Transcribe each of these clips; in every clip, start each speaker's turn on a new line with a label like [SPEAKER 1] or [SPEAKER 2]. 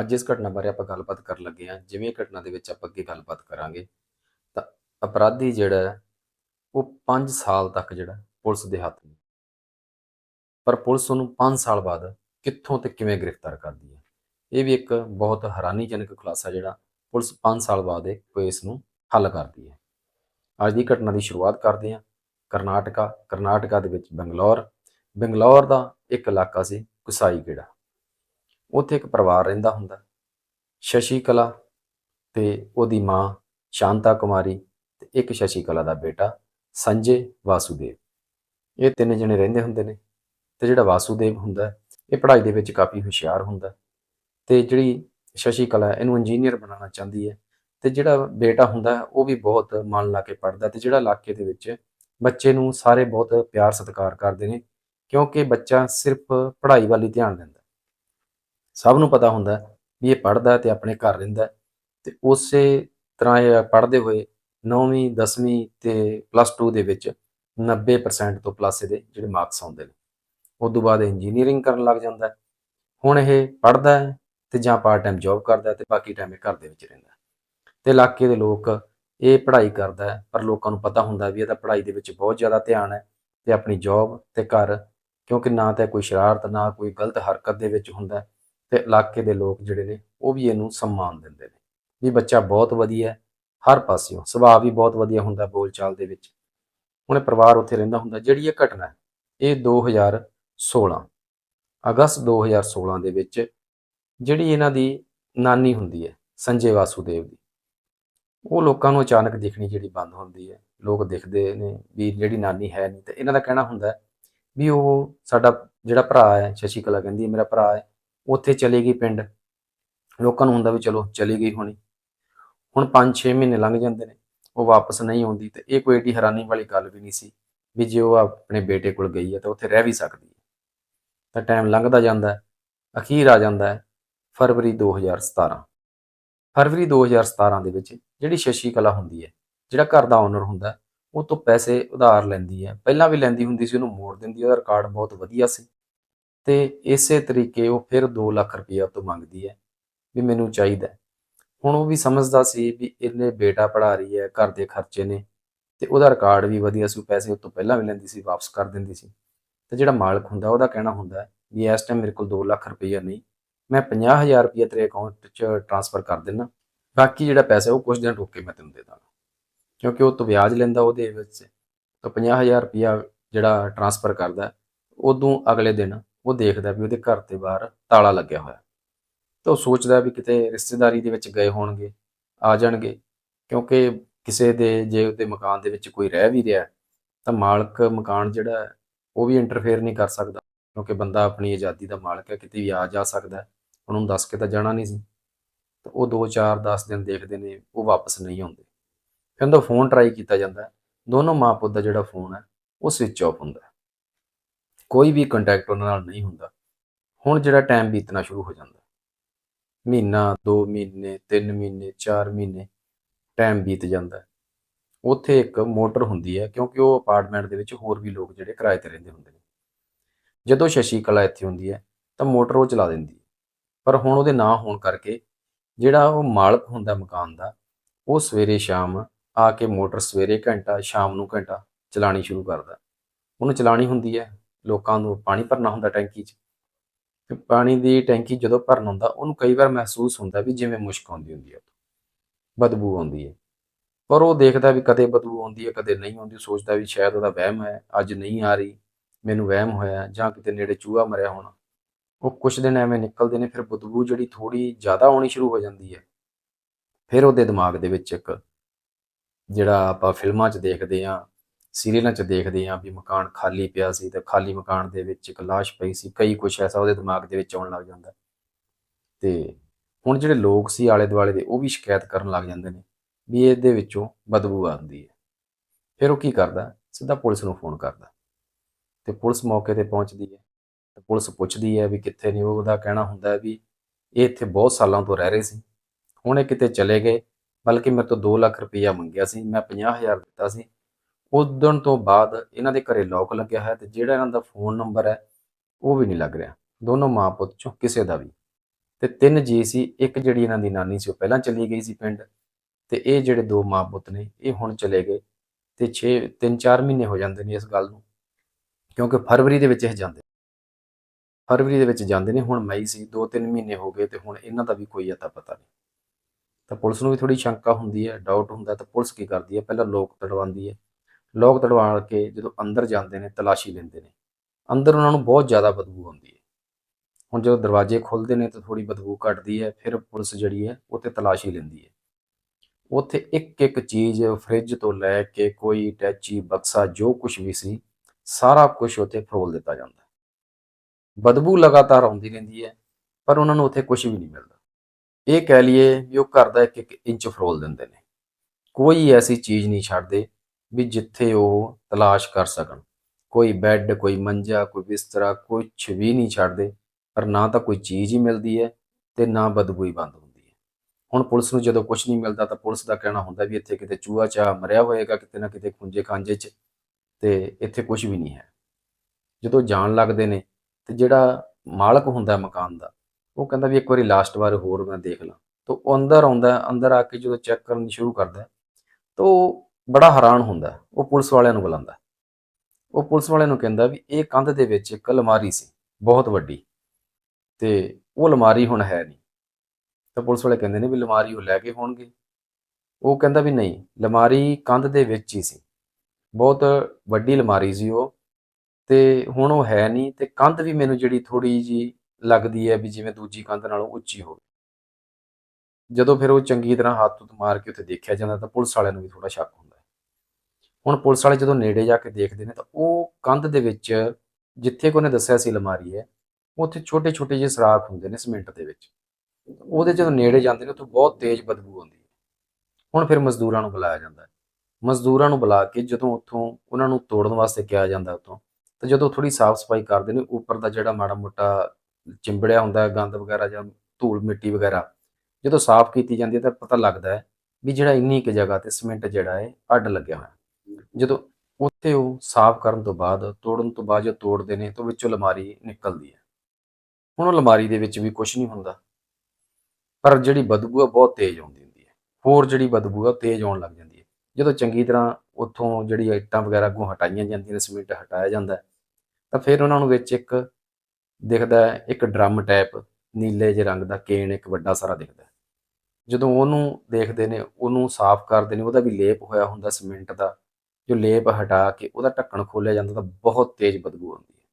[SPEAKER 1] ਅੱਜ ਇਸ ਘਟਨਾ ਬਾਰੇ ਆਪਾਂ ਗੱਲਬਾਤ ਕਰਨ ਲੱਗੇ ਹਾਂ। ਜਿਵੇਂ ਘਟਨਾ ਦੇ ਵਿੱਚ ਆਪਾਂ ਅੱਗੇ ਗੱਲਬਾਤ ਕਰਾਂਗੇ ਤਾਂ ਅਪਰਾਧੀ ਜਿਹੜਾ ਹੈ, ਉਹ 5 ਸਾਲ ਤੱਕ ਜਿਹੜਾ ਪੁਲਿਸ ਦੇ ਹੱਥ ਨੇ ਪਰ ਪੁਲਿਸ ਉਹਨੂੰ 5 ਸਾਲ ਬਾਅਦ ਕਿੱਥੋਂ ਤੇ ਕਿਵੇਂ ਗ੍ਰਿਫਤਾਰ ਕਰਦੀ ਹੈ? ਇਹ ਵੀ ਇੱਕ ਬਹੁਤ ਹੈਰਾਨੀਜਨਕ ਖੁਲਾਸਾ ਜਿਹੜਾ ਪੁਲਿਸ 5 ਸਾਲ ਬਾਅਦ ਇਹ ਕੇਸ ਨੂੰ ਹੱਲ ਕਰਦੀ ਹੈ। ਅੱਜ ਦੀ ਘਟਨਾ ਦੀ ਸ਼ੁਰੂਆਤ ਕਰਦੇ ਹਾਂ। ਕਰਨਾਟਕਾ ਕਰਨਾਟਕਾ ਦੇ ਵਿੱਚ ਬੰਗਲੌਰ। ਬੰਗਲੌਰ ਦਾ ਇੱਕ ਇਲਾਕਾ ਸੀ ਕੁਸਾਈ ਕਿਹੜਾ ਉੱਥੇ ਇੱਕ ਪਰਿਵਾਰ ਰਹਿੰਦਾ ਹੁੰਦਾ। ਸ਼ਸ਼ੀ ਕਲਾ ਤੇ ਉਹਦੀ ਮਾਂ ਸ਼ਾਂਤਾ ਕੁਮਾਰੀ ਤੇ ਇੱਕ ਸ਼ਸ਼ੀ ਕਲਾ ਦਾ ਬੇਟਾ ਸੰਜੇ ਵਾਸੂਦੇਵ। ਇਹ ਤਿੰਨ ਜਣੇ ਰਹਿੰਦੇ ਹੁੰਦੇ ਨੇ ਤੇ ਜਿਹੜਾ ਵਾਸੂਦੇਵ ਹੁੰਦਾ, ਇਹ ਪੜ੍ਹਾਈ ਦੇ ਵਿੱਚ ਕਾਫੀ ਹੁਸ਼ਿਆਰ ਹੁੰਦਾ ਹੈ ਤੇ ਜਿਹੜੀ ਸ਼ਸ਼ੀ ਕਲਾ ਇਹਨੂੰ ਇੰਜੀਨੀਅਰ ਬਣਾਉਣਾ ਚਾਹੁੰਦੀ ਹੈ ਤੇ ਜਿਹੜਾ ਬੇਟਾ ਹੁੰਦਾ, ਉਹ ਵੀ ਬਹੁਤ ਮਨ ਲਾ ਕੇ ਪੜ੍ਹਦਾ ਤੇ ਜਿਹੜਾ ਇਲਾਕੇ ਦੇ ਵਿੱਚ ਬੱਚੇ ਨੂੰ ਸਾਰੇ ਬਹੁਤ ਪਿਆਰ ਸਤਿਕਾਰ ਕਰਦੇ ਨੇ ਕਿਉਂਕਿ ਬੱਚਾ ਸਿਰਫ ਪੜ੍ਹਾਈ ਵੱਲ ਹੀ ਧਿਆਨ ਦਿੰਦਾ। ਸਭ ਨੂੰ ਪਤਾ ਹੁੰਦਾ ਵੀ ਇਹ ਪੜ੍ਹਦਾ ਤੇ ਆਪਣੇ ਘਰ ਰਹਿੰਦਾ ਹੈ। ਤੇ ਉਸੇ ਤਰ੍ਹਾਂ ਇਹ ਪੜ੍ਹਦੇ ਹੋਏ 9ਵੀਂ 10ਵੀਂ ਤੇ ਪਲੱਸ 2 ਦੇ ਵਿੱਚ 90% ਤੋਂ ਪਲੱਸ ਇਹਦੇ ਜਿਹੜੇ ਮਾਰਕਸ ਆਉਂਦੇ ਨੇ ਉਸ ਤੋਂ ਬਾਅਦ ਇੰਜੀਨੀਅਰਿੰਗ ਕਰਨ ਲੱਗ ਜਾਂਦਾ ਹੁਣ ਇਹ ਪੜ੍ਹਦਾ ਹੈ ਤੇ ਜਾਂ ਪਾਰਟ ਟਾਈਮ ਜੌਬ ਕਰਦਾ ਹੈ ਤੇ ਬਾਕੀ ਟਾਈਮ ਇਹ ਘਰ ਦੇ ਵਿੱਚ ਰਹਿੰਦਾ ਹੈ। ਤੇ ਇਲਾਕੇ ਦੇ ਲੋਕ ਇਹ ਪੜ੍ਹਾਈ ਕਰਦਾ ਹੈ, ਪਰ ਲੋਕਾਂ ਨੂੰ ਪਤਾ ਹੁੰਦਾ ਵੀ ਇਹਦਾ ਪੜ੍ਹਾਈ ਦੇ ਵਿੱਚ ਬਹੁਤ ਜ਼ਿਆਦਾ ਧਿਆਨ ਹੈ ਤੇ ਆਪਣੀ ਜੌਬ ਤੇ ਘਰ, ਕਿਉਂਕਿ ਨਾ ਤਾਂ ਕੋਈ ਸ਼ਰਾਰਤ, ਨਾ ਕੋਈ ਗਲਤ ਹਰਕਤ ਦੇ ਵਿੱਚ ਹੁੰਦਾ ਤੇ ਇਲਾਕੇ ਦੇ ਲੋਕ ਜਿਹੜੇ ਨੇ, ਉਹ ਵੀ ਇਹਨੂੰ ਸਨਮਾਨ ਦਿੰਦੇ ਨੇ। ਵੀ ਬੱਚਾ ਬਹੁਤ ਵਧੀਆ ਹੈ, ਹਰ ਪਾਸਿਓਂ। ਸੁਭਾਅ ਵੀ ਬਹੁਤ ਵਧੀਆ ਹੁੰਦਾ ਬੋਲਚਾਲ ਦੇ ਵਿੱਚ। ਹੁਣ ਪਰਿਵਾਰ ਉੱਥੇ ਰਹਿੰਦਾ ਹੁੰਦਾ। ਜਿਹੜੀ ਇਹ ਘਟਨਾ ਹੈ, ਇਹ 2016 ਅਗਸਤ 2016 ਦੇ ਵਿੱਚ ਜਿਹੜੀ ਇਹਨਾਂ ਦੀ ਨਾਨੀ ਹੁੰਦੀ ਹੈ, ਸੰਜੇ ਵਾਸੂਦੇਵ ਦੀ, ਉਹ ਲੋਕਾਂ ਨੂੰ ਅਚਾਨਕ ਦਿਖਣੀ ਜਿਹੜੀ ਬੰਦ ਹੁੰਦੀ ਹੈ। ਲੋਕ ਦਿਖਦੇ ਨੇ ਵੀ ਜਿਹੜੀ ਨਾਨੀ ਹੈ ਨਹੀਂ, ਤੇ ਇਹਨਾਂ ਦਾ ਕਹਿਣਾ ਹੁੰਦਾ ਵੀ ਉਹ ਸਾਡਾ ਜਿਹੜਾ ਭਰਾ ਹੈ ਸ਼ਸ਼ੀ ਕਹਿੰਦੀ ਹੈ, ਮੇਰਾ ਭਰਾ ਹੈ। ਉੱਥੇ ਚਲੇ ਗਈ ਪਿੰਡ। ਲੋਕਾਂ ਨੂੰ ਹੁੰਦਾ ਵੀ ਚਲੋ ਚਲੀ ਗਈ ਹੋਣੀ। ਹੁਣ 5-6 ਮਹੀਨੇ ਲੰਘ ਜਾਂਦੇ ਨੇ, ਉਹ ਵਾਪਸ ਨਹੀਂ ਆਉਂਦੀ ਤੇ ਇਹ ਕੋਈ ਏਡੀ ਹੈਰਾਨੀ ਵਾਲੀ ਗੱਲ ਵੀ ਨਹੀਂ ਸੀ ਵੀ ਜੇ ਉਹ ਆਪਣੇ ਬੇਟੇ ਕੋਲ ਗਈ ਹੈ ਤਾਂ ਉੱਥੇ ਰਹਿ ਵੀ ਸਕਦੀ ਹੈ। ਤਾਂ ਟਾਈਮ ਲੰਘਦਾ ਜਾਂਦਾ ਅਖੀਰ ਆ ਜਾਂਦਾ ਹੈ, ਫਰਵਰੀ 2017 ਫਰਵਰੀ 2017 ਦੇ ਵਿੱਚ ਜਿਹੜੀ ਸ਼ਸ਼ੀ ਕਲਾ ਹੁੰਦੀ ਹੈ, ਜਿਹੜਾ ਘਰ ਦਾ ਓਨਰ ਹੁੰਦਾ, ਉਹ ਤੋਂ ਪੈਸੇ ਉਧਾਰ ਲੈਂਦੀ ਹੈ। ਪਹਿਲਾਂ ਵੀ ਲੈਂਦੀ ਹੁੰਦੀ ਸੀ, ਉਹਨੂੰ ਮੋੜ ਦਿੰਦੀ ਹੈ, ਉਹਦਾ ਰਿਕਾਰਡ ਬਹੁਤ ਵਧੀਆ ਸੀ। ਤੇ ਇਸੇ ਤਰੀਕੇ ਉਹ ਫਿਰ 2 ਲੱਖ ਰੁਪਈਆ ਤੋਂ ਮੰਗਦੀ ਹੈ ਵੀ ਮੈਨੂੰ ਚਾਹੀਦਾ ਹੁਣ ਉਹ ਵੀ ਸਮਝਦਾ ਸੀ ਵੀ ਇਹਨੇ ਬੇਟਾ ਪੜਾ ਰਹੀ ਹੈ, ਘਰ ਦੇ ਖਰਚੇ ਨੇ ਤੇ ਉਹਦਾ ਰਿਕਾਰਡ ਵੀ ਵਧੀਆ ਸੀ, ਉਹ ਪੈਸੇ ਉਹ ਤੋਂ ਪਹਿਲਾਂ ਵੀ ਲੈਂਦੀ ਸੀ, ਵਾਪਸ ਕਰ ਦਿੰਦੀ ਸੀ। ਤੇ ਜਿਹੜਾ ਮਾਲਕ ਹੁੰਦਾ, ਉਹਦਾ ਕਹਿਣਾ ਹੁੰਦਾ ਵੀ ਇਸ ਟਾਈਮ ਮੇਰੇ ਕੋਲ 2 ਲੱਖ ਰੁਪਈਆ ਨਹੀਂ, ਮੈਂ 50000 ਰੁਪਈਆ ਤੇਰੇ ਅਕਾਊਂਟ 'ਚ ਟ੍ਰਾਂਸਫਰ ਕਰ ਦਿੰਦਾ, ਬਾਕੀ ਜਿਹੜਾ ਪੈਸਾ ਉਹ ਕੁਝ ਦਿਨ ਰੁਕ ਕੇ ਮੈਂ ਤੈਨੂੰ ਦੇ ਦਾਂਗਾ। ਕਿਉਂਕਿ ਉਹ ਤੋਂ ਵਿਆਜ ਲੈਂਦਾ ਉਹਦੇ ਵਿੱਚ, ਤਾਂ 50000 ਰੁਪਈਆ ਜਿਹੜਾ ਟ੍ਰਾਂਸਫਰ ਕਰਦਾ, ਉਦੋਂ ਅਗਲੇ ਦਿਨ ਉਹ ਦੇਖਦਾ ਵੀ ਉਹਦੇ ਘਰ 'ਤੇ ਬਾਹਰ ਤਾਲਾ ਲੱਗਿਆ ਹੋਇਆ। ਤਾਂ ਉਹ ਸੋਚਦਾ ਵੀ ਕਿਤੇ ਰਿਸ਼ਤੇਦਾਰੀ ਦੇ ਵਿੱਚ ਗਏ ਹੋਣਗੇ, ਆ ਜਾਣਗੇ। ਕਿਉਂਕਿ ਕਿਸੇ ਦੇ ਜੇ ਉਹਦੇ ਮਕਾਨ ਦੇ ਵਿੱਚ ਕੋਈ ਰਹਿ ਵੀ ਰਿਹਾ, ਤਾਂ ਮਾਲਕ ਮਕਾਨ ਜਿਹੜਾ ਉਹ ਵੀ ਇੰਟਰਫੇਅਰ ਨਹੀਂ ਕਰ ਸਕਦਾ। ਕਿਉਂਕਿ ਬੰਦਾ ਆਪਣੀ ਆਜ਼ਾਦੀ ਦਾ ਮਾਲਕ ਹੈ, ਕਿਤੇ ਵੀ ਆ ਜਾ ਸਕਦਾ ਹੈ। ਉਹਨੂੰ ਦੱਸ ਕੇ ਤਾਂ ਜਾਣਾ ਨਹੀਂ ਸੀ। ਤਾਂ ਉਹ 2 4 10 ਦਿਨ ਦੇਖਦੇ ਨੇ, ਉਹ ਵਾਪਸ ਨਹੀਂ ਆਉਂਦੇ। ਫਿਰ ਉਹਦਾ ਫੋਨ ਟਰਾਈ ਕੀਤਾ ਜਾਂਦਾ। ਦੋਨੋਂ ਮਾਂ ਪੁੱਤ ਦਾ ਜਿਹੜਾ ਫੋਨ ਹੈ, ਉਹ ਸਵਿਚ ਆਫ ਹੁੰਦਾ ਕੋਈ ਵੀ ਕੰਟੈਕਟ ਉਹਨਾਂ ਨਾਲ ਨਹੀਂ ਹੁੰਦਾ। ਹੁਣ ਜਿਹੜਾ ਟਾਈਮ ਬੀਤਣਾ ਸ਼ੁਰੂ ਹੋ ਜਾਂਦਾ। ਮਹੀਨਾ 2 ਮਹੀਨੇ 3 ਮਹੀਨੇ 4 ਮਹੀਨੇ ਟਾਈਮ ਬੀਤ ਜਾਂਦਾ। ਉੱਥੇ ਇੱਕ ਮੋਟਰ ਹੁੰਦੀ ਹੈ, ਕਿਉਂਕਿ ਉਹ ਅਪਾਰਟਮੈਂਟ ਦੇ ਵਿੱਚ ਹੋਰ ਵੀ ਲੋਕ ਜਿਹੜੇ ਕਿਰਾਏ ਤੇ ਰਹਿੰਦੇ ਹੁੰਦੇ ਨੇ। ਜਦੋਂ ਸ਼ਸ਼ੀ ਕਲਾ ਇੱਥੇ ਹੁੰਦੀ ਹੈ, ਤਾਂ ਮੋਟਰ ਉਹ ਚਲਾ ਦਿੰਦੀ ਹੈ। ਪਰ ਹੁਣ ਉਹਦੇ ਨਾ ਹੋਣ ਕਰਕੇ ਜਿਹੜਾ ਉਹ ਮਾਲਕ ਹੁੰਦਾ ਮਕਾਨ ਦਾ, ਉਹ ਸਵੇਰੇ ਸ਼ਾਮ ਆ ਕੇ ਮੋਟਰ ਸਵੇਰੇ ਘੰਟਾ, ਸ਼ਾਮ ਨੂੰ ਘੰਟਾ ਚਲਾਣੀ ਸ਼ੁਰੂ ਕਰਦਾ। ਉਹਨੂੰ ਚਲਾਣੀ ਹੁੰਦੀ ਹੈ। ਲੋਕਾਂ ਨੂੰ ਪਾਣੀ ਭਰਨਾ ਹੁੰਦਾ ਟੈਂਕੀ 'ਚ। ਤੇ ਪਾਣੀ ਦੀ ਟੈਂਕੀ ਜਦੋਂ ਭਰਨ ਹੁੰਦਾ, ਉਹਨੂੰ ਕਈ ਵਾਰ ਮਹਿਸੂਸ ਹੁੰਦਾ ਵੀ ਜਿਵੇਂ ਮੁਸ਼ਕ ਆਉਂਦੀ ਹੁੰਦੀ ਹੈ ਬਦਬੂ ਆਉਂਦੀ ਹੈ ਪਰ ਉਹ ਦੇਖਦਾ ਵੀ ਕਦੇ ਬਦਬੂ ਆਉਂਦੀ ਹੈ ਕਦੇ ਨਹੀਂ ਆਉਂਦੀ ਸੋਚਦਾ ਵੀ ਸ਼ਾਇਦ ਉਹਦਾ ਵਹਿਮ ਹੈ, ਅੱਜ ਨਹੀਂ ਆ ਰਹੀ, ਮੈਨੂੰ ਵਹਿਮ ਹੋਇਆ, ਜਾਂ ਕਿਤੇ ਨੇੜੇ ਚੂਹਾ ਮਰਿਆ ਹੋਣਾ। ਉਹ ਕੁਝ ਦਿਨ ਐਵੇਂ ਨਿਕਲਦੇ ਨੇ, ਫਿਰ ਬਦਬੂ ਜਿਹੜੀ ਥੋੜੀ ਜ਼ਿਆਦਾ ਆਉਣੀ ਸ਼ੁਰੂ ਹੋ ਜਾਂਦੀ ਹੈ ਫਿਰ ਉਹਦੇ ਦਿਮਾਗ ਦੇ ਵਿੱਚ ਇੱਕ ਜਿਹੜਾ ਆਪਾਂ ਫਿਲਮਾਂ 'ਚ ਦੇਖਦੇ ਆ ਸੀਰੀਅਲਾਂ 'ਚ ਦੇਖਦੇ ਆ ਵੀ ਮਕਾਨ ਖਾਲੀ ਪਿਆ ਸੀ ਤੇ ਖਾਲੀ ਮਕਾਨ ਦੇ ਵਿੱਚ ਇੱਕ ਲਾਸ਼ ਪਈ ਸੀ, ਕਈ ਕੁਝ ਐਸਾ ਉਹਦੇ ਦਿਮਾਗ ਦੇ ਵਿੱਚ ਆਉਣ ਲੱਗ ਜਾਂਦਾ। ਤੇ ਹੁਣ ਜਿਹੜੇ ਲੋਕ ਸੀ ਆਲੇ ਦੁਆਲੇ ਦੇ, ਉਹ ਵੀ ਸ਼ਿਕਾਇਤ ਕਰਨ ਲੱਗ ਜਾਂਦੇ ਨੇ ਵੀ ਇਹਦੇ ਵਿੱਚੋਂ ਬਦਬੂ ਆਉਂਦੀ ਹੈ। ਫਿਰ ਉਹ ਕੀ ਕਰਦਾ? ਸਿੱਧਾ ਪੁਲਿਸ ਨੂੰ ਫੋਨ ਕਰਦਾ। ਤੇ ਪੁਲਿਸ ਮੌਕੇ ਤੇ ਪਹੁੰਚਦੀ ਹੈ। ਤੇ ਪੁਲਿਸ ਪੁੱਛਦੀ ਹੈ ਵੀ ਕਿੱਥੇ ਨੇ ਉਹਦਾ ਕਹਿਣਾ ਹੁੰਦਾ ਵੀ ਇਹ ਇੱਥੇ ਬਹੁਤ ਸਾਲਾਂ ਤੋਂ ਰਹਿ ਰਹੇ ਸੀ। ਹੁਣ ਇਹ ਕਿਤੇ ਚਲੇ ਗਏ, ਬਲਕਿ ਮੇਰੇ ਤੋਂ 2 ਲੱਖ ਰੁਪਈਆ ਮੰਗਿਆ ਸੀ, ਮੈਂ 50000 ਦਿੱਤਾ ਸੀ। ਉਦੋਂ ਤੋਂ ਬਾਅਦ ਇਹਨਾਂ ਦੇ ਘਰੇ ਲੋਕ ਲੱਗਿਆ ਹੋਇਆ ਤੇ ਜਿਹੜਾ ਇਹਨਾਂ ਦਾ ਫੋਨ ਨੰਬਰ ਹੈ, ਉਹ ਵੀ ਨਹੀਂ ਲੱਗ ਰਿਹਾ। ਦੋਨੋਂ ਮਾਂ ਪੁੱਤ ਚੋਂ ਕਿਸੇ ਦਾ ਵੀ। ਤੇ ਤਿੰਨ ਜੀ ਸੀ, ਇੱਕ ਜਿਹੜੀ ਇਹਨਾਂ ਦੀ ਨਾਨੀ ਸੀ, ਉਹ ਪਹਿਲਾਂ ਚਲੀ ਗਈ ਸੀ ਪਿੰਡ ਤੇ ਇਹ ਜਿਹੜੇ ਦੋ ਮਾਂ ਪੁੱਤ ਨੇ, ਇਹ ਹੁਣ ਚਲੇ ਗਏ ਤੇ 6 3-4 ਮਹੀਨੇ ਹੋ ਜਾਂਦੇ ਨੇ ਇਸ ਗੱਲ ਨੂੰ, ਕਿਉਂਕਿ ਫਰਵਰੀ ਦੇ ਵਿੱਚ ਇਹ ਜਾਂਦੇ ਫਰਵਰੀ ਦੇ ਵਿੱਚ ਜਾਂਦੇ ਨੇ, ਹੁਣ ਮਈ ਸੀ 2-3 ਮਹੀਨੇ ਹੋ ਗਏ ਤੇ ਹੁਣ ਇਹਨਾਂ ਦਾ ਵੀ ਕੋਈ ਅਤਾ ਪਤਾ ਨਹੀਂ। ਤਾਂ ਪੁਲਿਸ ਨੂੰ ਵੀ ਥੋੜੀ ਸ਼ੰਕਾ ਹੁੰਦੀ ਹੈ ਡਾਊਟ ਹੁੰਦਾ, ਤਾਂ ਪੁਲਿਸ ਕੀ ਕਰਦੀ ਹੈ? ਪਹਿਲਾਂ ਲੋਕ ਤੜਵਾਉਂਦੀ ਹੈ। ਲੋਕ ਤੜਵਾ ਕੇ ਜਦੋਂ ਅੰਦਰ ਜਾਂਦੇ ਨੇ, ਤਲਾਸ਼ੀ ਲੈਂਦੇ ਨੇ। ਅੰਦਰ ਉਹਨਾਂ ਨੂੰ ਬਹੁਤ ਜ਼ਿਆਦਾ ਬਦਬੂ ਆਉਂਦੀ ਹੈ। ਹੁਣ ਜਦੋਂ ਦਰਵਾਜ਼ੇ ਖੁੱਲਦੇ ਨੇ ਤਾਂ ਥੋੜੀ ਬਦਬੂ ਘਟਦੀ ਹੈ, ਫਿਰ ਪੁਲਿਸ ਜਿਹੜੀ ਹੈ, ਉੱਥੇ ਤਲਾਸ਼ੀ ਲੈਂਦੀ ਹੈ। ਉੱਥੇ ਇੱਕ ਇੱਕ ਚੀਜ਼ ਫ੍ਰਿਜ ਤੋਂ ਲੈ ਕੇ ਕੋਈ ਟੈਚੀ, ਬਕਸਾ, ਜੋ ਕੁਝ ਵੀ ਸੀ, ਸਾਰਾ ਕੁਝ ਉੱਥੇ ਫਰੋਲ ਦਿੱਤਾ ਜਾਂਦਾ ਬਦਬੂ ਲਗਾਤਾਰ ਆਉਂਦੀ ਰਹਿੰਦੀ ਹੈ, ਪਰ ਉਹਨਾਂ ਨੂੰ ਉੱਥੇ ਕੁਝ ਵੀ ਨਹੀਂ ਮਿਲਦਾ। ਇਹ ਕਹਿ ਲਈਏ ਵੀ ਉਹ ਘਰ ਦਾ ਇੱਕ ਇੱਕ ਇੰਚ ਫਰੋਲ ਦਿੰਦੇ ਨੇ। ਕੋਈ ਐਸੀ ਚੀਜ਼ ਨਹੀਂ ਛੱਡਦੇ ਵੀ ਜਿੱਥੇ ਉਹ ਤਲਾਸ਼ ਕਰ ਸਕਣ। ਕੋਈ ਬੈੱਡ ਕੋਈ ਮੰਜਾ, ਕੋਈ ਬਿਸਤਰਾ ਕੁਝ ਵੀ ਨਹੀਂ ਛੱਡਦੇ, ਪਰ ਨਾ ਤਾਂ ਕੋਈ ਚੀਜ਼ ਹੀ ਮਿਲਦੀ ਹੈ ਤੇ ਨਾ ਬਦਬੂਈ ਬੰਦ ਹੁੰਦੀ ਹੈ। ਹੁਣ ਪੁਲਿਸ ਨੂੰ ਜਦੋਂ ਕੁਝ ਨਹੀਂ ਮਿਲਦਾ ਤਾਂ ਪੁਲਿਸ ਦਾ ਕਹਿਣਾ ਹੁੰਦਾ ਵੀ ਇੱਥੇ ਕਿਤੇ ਚੂਹਾ ਚਾ ਮਰਿਆ ਹੋਏਗਾ, ਕਿਤੇ ਨਾ ਕਿਤੇ ਖੁੰਝੇ ਖਾਂਜੇ 'ਚ ਤੇ ਇੱਥੇ ਕੁਝ ਵੀ ਨਹੀਂ ਹੈ। ਜਦੋਂ ਜਾਣ ਲੱਗਦੇ ਨੇ ਤੇ ਜਿਹੜਾ ਮਾਲਕ ਹੁੰਦਾ ਮਕਾਨ ਦਾ, ਉਹ ਕਹਿੰਦਾ ਵੀ ਇੱਕ ਵਾਰੀ ਲਾਸਟ ਵਾਰ ਹੋਰ ਮੈਂ ਦੇਖ ਲਾਂ। ਤਾਂ ਉਹ ਅੰਦਰ ਆਉਂਦਾ, ਅੰਦਰ ਆ ਕੇ ਜਦੋਂ ਚੈੱਕ ਕਰਨ ਸ਼ੁਰੂ ਕਰਦਾ, ਤਾਂ ਉਹ ਬੜਾ ਹੈਰਾਨ ਹੁੰਦਾ ਉਹ ਪੁਲਿਸ ਵਾਲਿਆਂ ਨੂੰ ਬੁਲਾਉਂਦਾ ਉਹ ਪੁਲਿਸ ਵਾਲਿਆਂ ਨੂੰ ਕਹਿੰਦਾ ਵੀ ਇਹ ਕੰਧ ਦੇ ਵਿੱਚ ਇੱਕ ਅਲਮਾਰੀ ਸੀ, ਬਹੁਤ ਵੱਡੀ। ਤੇ ਉਹ ਅਲਮਾਰੀ ਹੁਣ ਹੈ ਨਹੀਂ। ਤਾਂ ਪੁਲਿਸ ਵਾਲੇ ਕਹਿੰਦੇ ਨੇ ਵੀ ਅਲਮਾਰੀ ਉਹ ਲੈ ਕੇ ਹੋਣਗੇ। ਉਹ ਕਹਿੰਦਾ ਵੀ ਨਹੀਂ, ਅਲਮਾਰੀ ਕੰਧ ਦੇ ਵਿੱਚ ਹੀ ਸੀ। ਬਹੁਤ ਵੱਡੀ ਅਲਮਾਰੀ ਸੀ ਉਹ। ਤੇ ਹੁਣ ਉਹ ਹੈ ਨਹੀਂ, ਤੇ ਕੰਧ ਵੀ ਮੈਨੂੰ ਜਿਹੜੀ ਥੋੜੀ ਜੀ ਲੱਗਦੀ ਹੈ ਵੀ ਜਿਵੇਂ ਦੂਜੀ ਕੰਧ ਨਾਲੋਂ ਉੱਚੀ ਹੋਵੇ। ਜਦੋਂ ਫਿਰ ਉਹ ਚੰਗੀ ਤਰ੍ਹਾਂ ਹੱਥ ਉੱਤ ਮਾਰ ਕੇ ਉੱਥੇ ਦੇਖਿਆ ਜਾਂਦਾ ਤਾਂ ਪੁਲਿਸ ਵਾਲਿਆਂ ਨੂੰ ਵੀ ਥੋੜਾ ਸ਼ੱਕ ਹੁੰਦਾ। ਹੁਣ ਪੁਲਿਸ ਵਾਲੇ ਜਦੋਂ ਨੇੜੇ ਜਾ ਕੇ ਦੇਖਦੇ ਨੇ ਤਾਂ ਉਹ ਕੰਧ ਦੇ ਵਿੱਚ ਜਿੱਥੇ ਕੋ ਨੇ ਦੱਸਿਆ ਸੀ ਅਲਮਾਰੀ ਹੈ, ਉੱਥੇ ਛੋਟੇ ਛੋਟੇ ਜਿਹੇ ਸਰਾਖ ਹੁੰਦੇ ਨੇ ਸੀਮੈਂਟ ਦੇ ਵਿੱਚ। ਉਹਦੇ ਜਦੋਂ ਨੇੜੇ ਜਾਂਦੇ ਨੇ ਉੱਥੇ ਬਹੁਤ ਤੇਜ਼ ਬਦਬੂ ਆਉਂਦੀ ਹੈ। ਹੁਣ ਫਿਰ ਮਜ਼ਦੂਰਾਂ ਨੂੰ ਬੁਲਾਇਆ ਜਾਂਦਾ ਹੈ। ਮਜ਼ਦੂਰਾਂ ਨੂੰ ਬੁਲਾ ਕੇ ਜਦੋਂ ਉੱਥੋਂ ਉਹਨਾਂ ਨੂੰ ਤੋੜਨ ਵਾਸਤੇ ਕਿਹਾ ਜਾਂਦਾ ਉੱਥੋਂ, ਤਾਂ ਜਦੋਂ ਥੋੜੀ ਸਾਫ਼ ਸਫ਼ਾਈ ਕਰਦੇ ਨੇ, ਉੱਪਰ ਦਾ ਜਿਹੜਾ ਮਾੜਾ ਮੋਟਾ ਚਿੰਬੜਿਆ ਹੁੰਦਾ ਗੰਦ ਵਗੈਰਾ ਜਾਂ ਧੂਲ ਮਿੱਟੀ ਵਗੈਰਾ, ਜਦੋਂ ਸਾਫ਼ ਕੀਤੀ ਜਾਂਦੀ ਹੈ ਤਾਂ ਪਤਾ ਲੱਗਦਾ ਹੈ ਵੀ ਜਿਹੜਾ ਇੰਨੀ ਕੁ ਜਗ੍ਹਾ ਤੇ ਸੀਮੈਂਟ ਜਿਹੜਾ ਹੈ, ਅੱਡ ਲੱਗਿਆ ਹੋਇਆ ਜਦੋਂ ਉੱਥੇ ਉਹ ਸਾਫ਼ ਕਰਨ ਤੋਂ ਬਾਅਦ, ਤੋੜਨ ਤੋਂ ਬਾਅਦ ਜਦੋਂ ਤੋੜਦੇ ਨੇ ਤਾਂ ਵਿੱਚੋਂ ਲਮਾਰੀ ਨਿਕਲਦੀ ਹੈ। ਹੁਣ ਉਹ ਲਮਾਰੀ ਦੇ ਵਿੱਚ ਵੀ ਕੁਝ ਨਹੀਂ ਹੁੰਦਾ। ਪਰ ਜਿਹੜੀ ਬਦਬੂ ਆ, ਬਹੁਤ ਤੇਜ਼ ਆਉਂਦੀ ਹੁੰਦੀ ਹੈ। ਹੋਰ ਜਿਹੜੀ ਬਦਬੂ ਆ, ਉਹ ਤੇਜ਼ ਆਉਣ ਲੱਗ ਜਾਂਦੀ ਹੈ। ਜਦੋਂ ਚੰਗੀ ਤਰ੍ਹਾਂ ਉੱਥੋਂ ਜਿਹੜੀ ਇੱਟਾਂ ਵਗੈਰਾ ਅੱਗੋਂ ਹਟਾਈਆਂ ਜਾਂਦੀਆਂ ਨੇ, ਸੀਮੈਂਟ ਹਟਾਇਆ ਜਾਂਦਾ ਤਾਂ ਫਿਰ ਉਹਨਾਂ ਨੂੰ ਵਿੱਚ ਇੱਕ ਦਿਖਦਾ ਹੈ, ਇੱਕ ਡਰਮ ਟਾਈਪ ਨੀਲੇ ਜਿਹੇ ਰੰਗ ਦਾ ਕੇਨ ਇੱਕ ਵੱਡਾ ਸਾਰਾ ਦਿਖਦਾ ਜਦੋਂ ਉਹਨੂੰ ਦੇਖਦੇ ਨੇ, ਉਹਨੂੰ ਸਾਫ਼ ਕਰਦੇ ਨੇ, ਉਹਦਾ ਵੀ ਲੇਪ ਹੋਇਆ ਹੁੰਦਾ ਸੀਮੈਂਟ ਦਾ। ਜੋ ਲੇਪ ਹਟਾ ਕੇ ਉਹਦਾ ਢੱਕਣ ਖੋਲਿਆ ਜਾਂਦਾ ਤਾਂ ਬਹੁਤ ਤੇਜ਼ ਬਦਬੂ ਆਉਂਦੀ ਹੈ।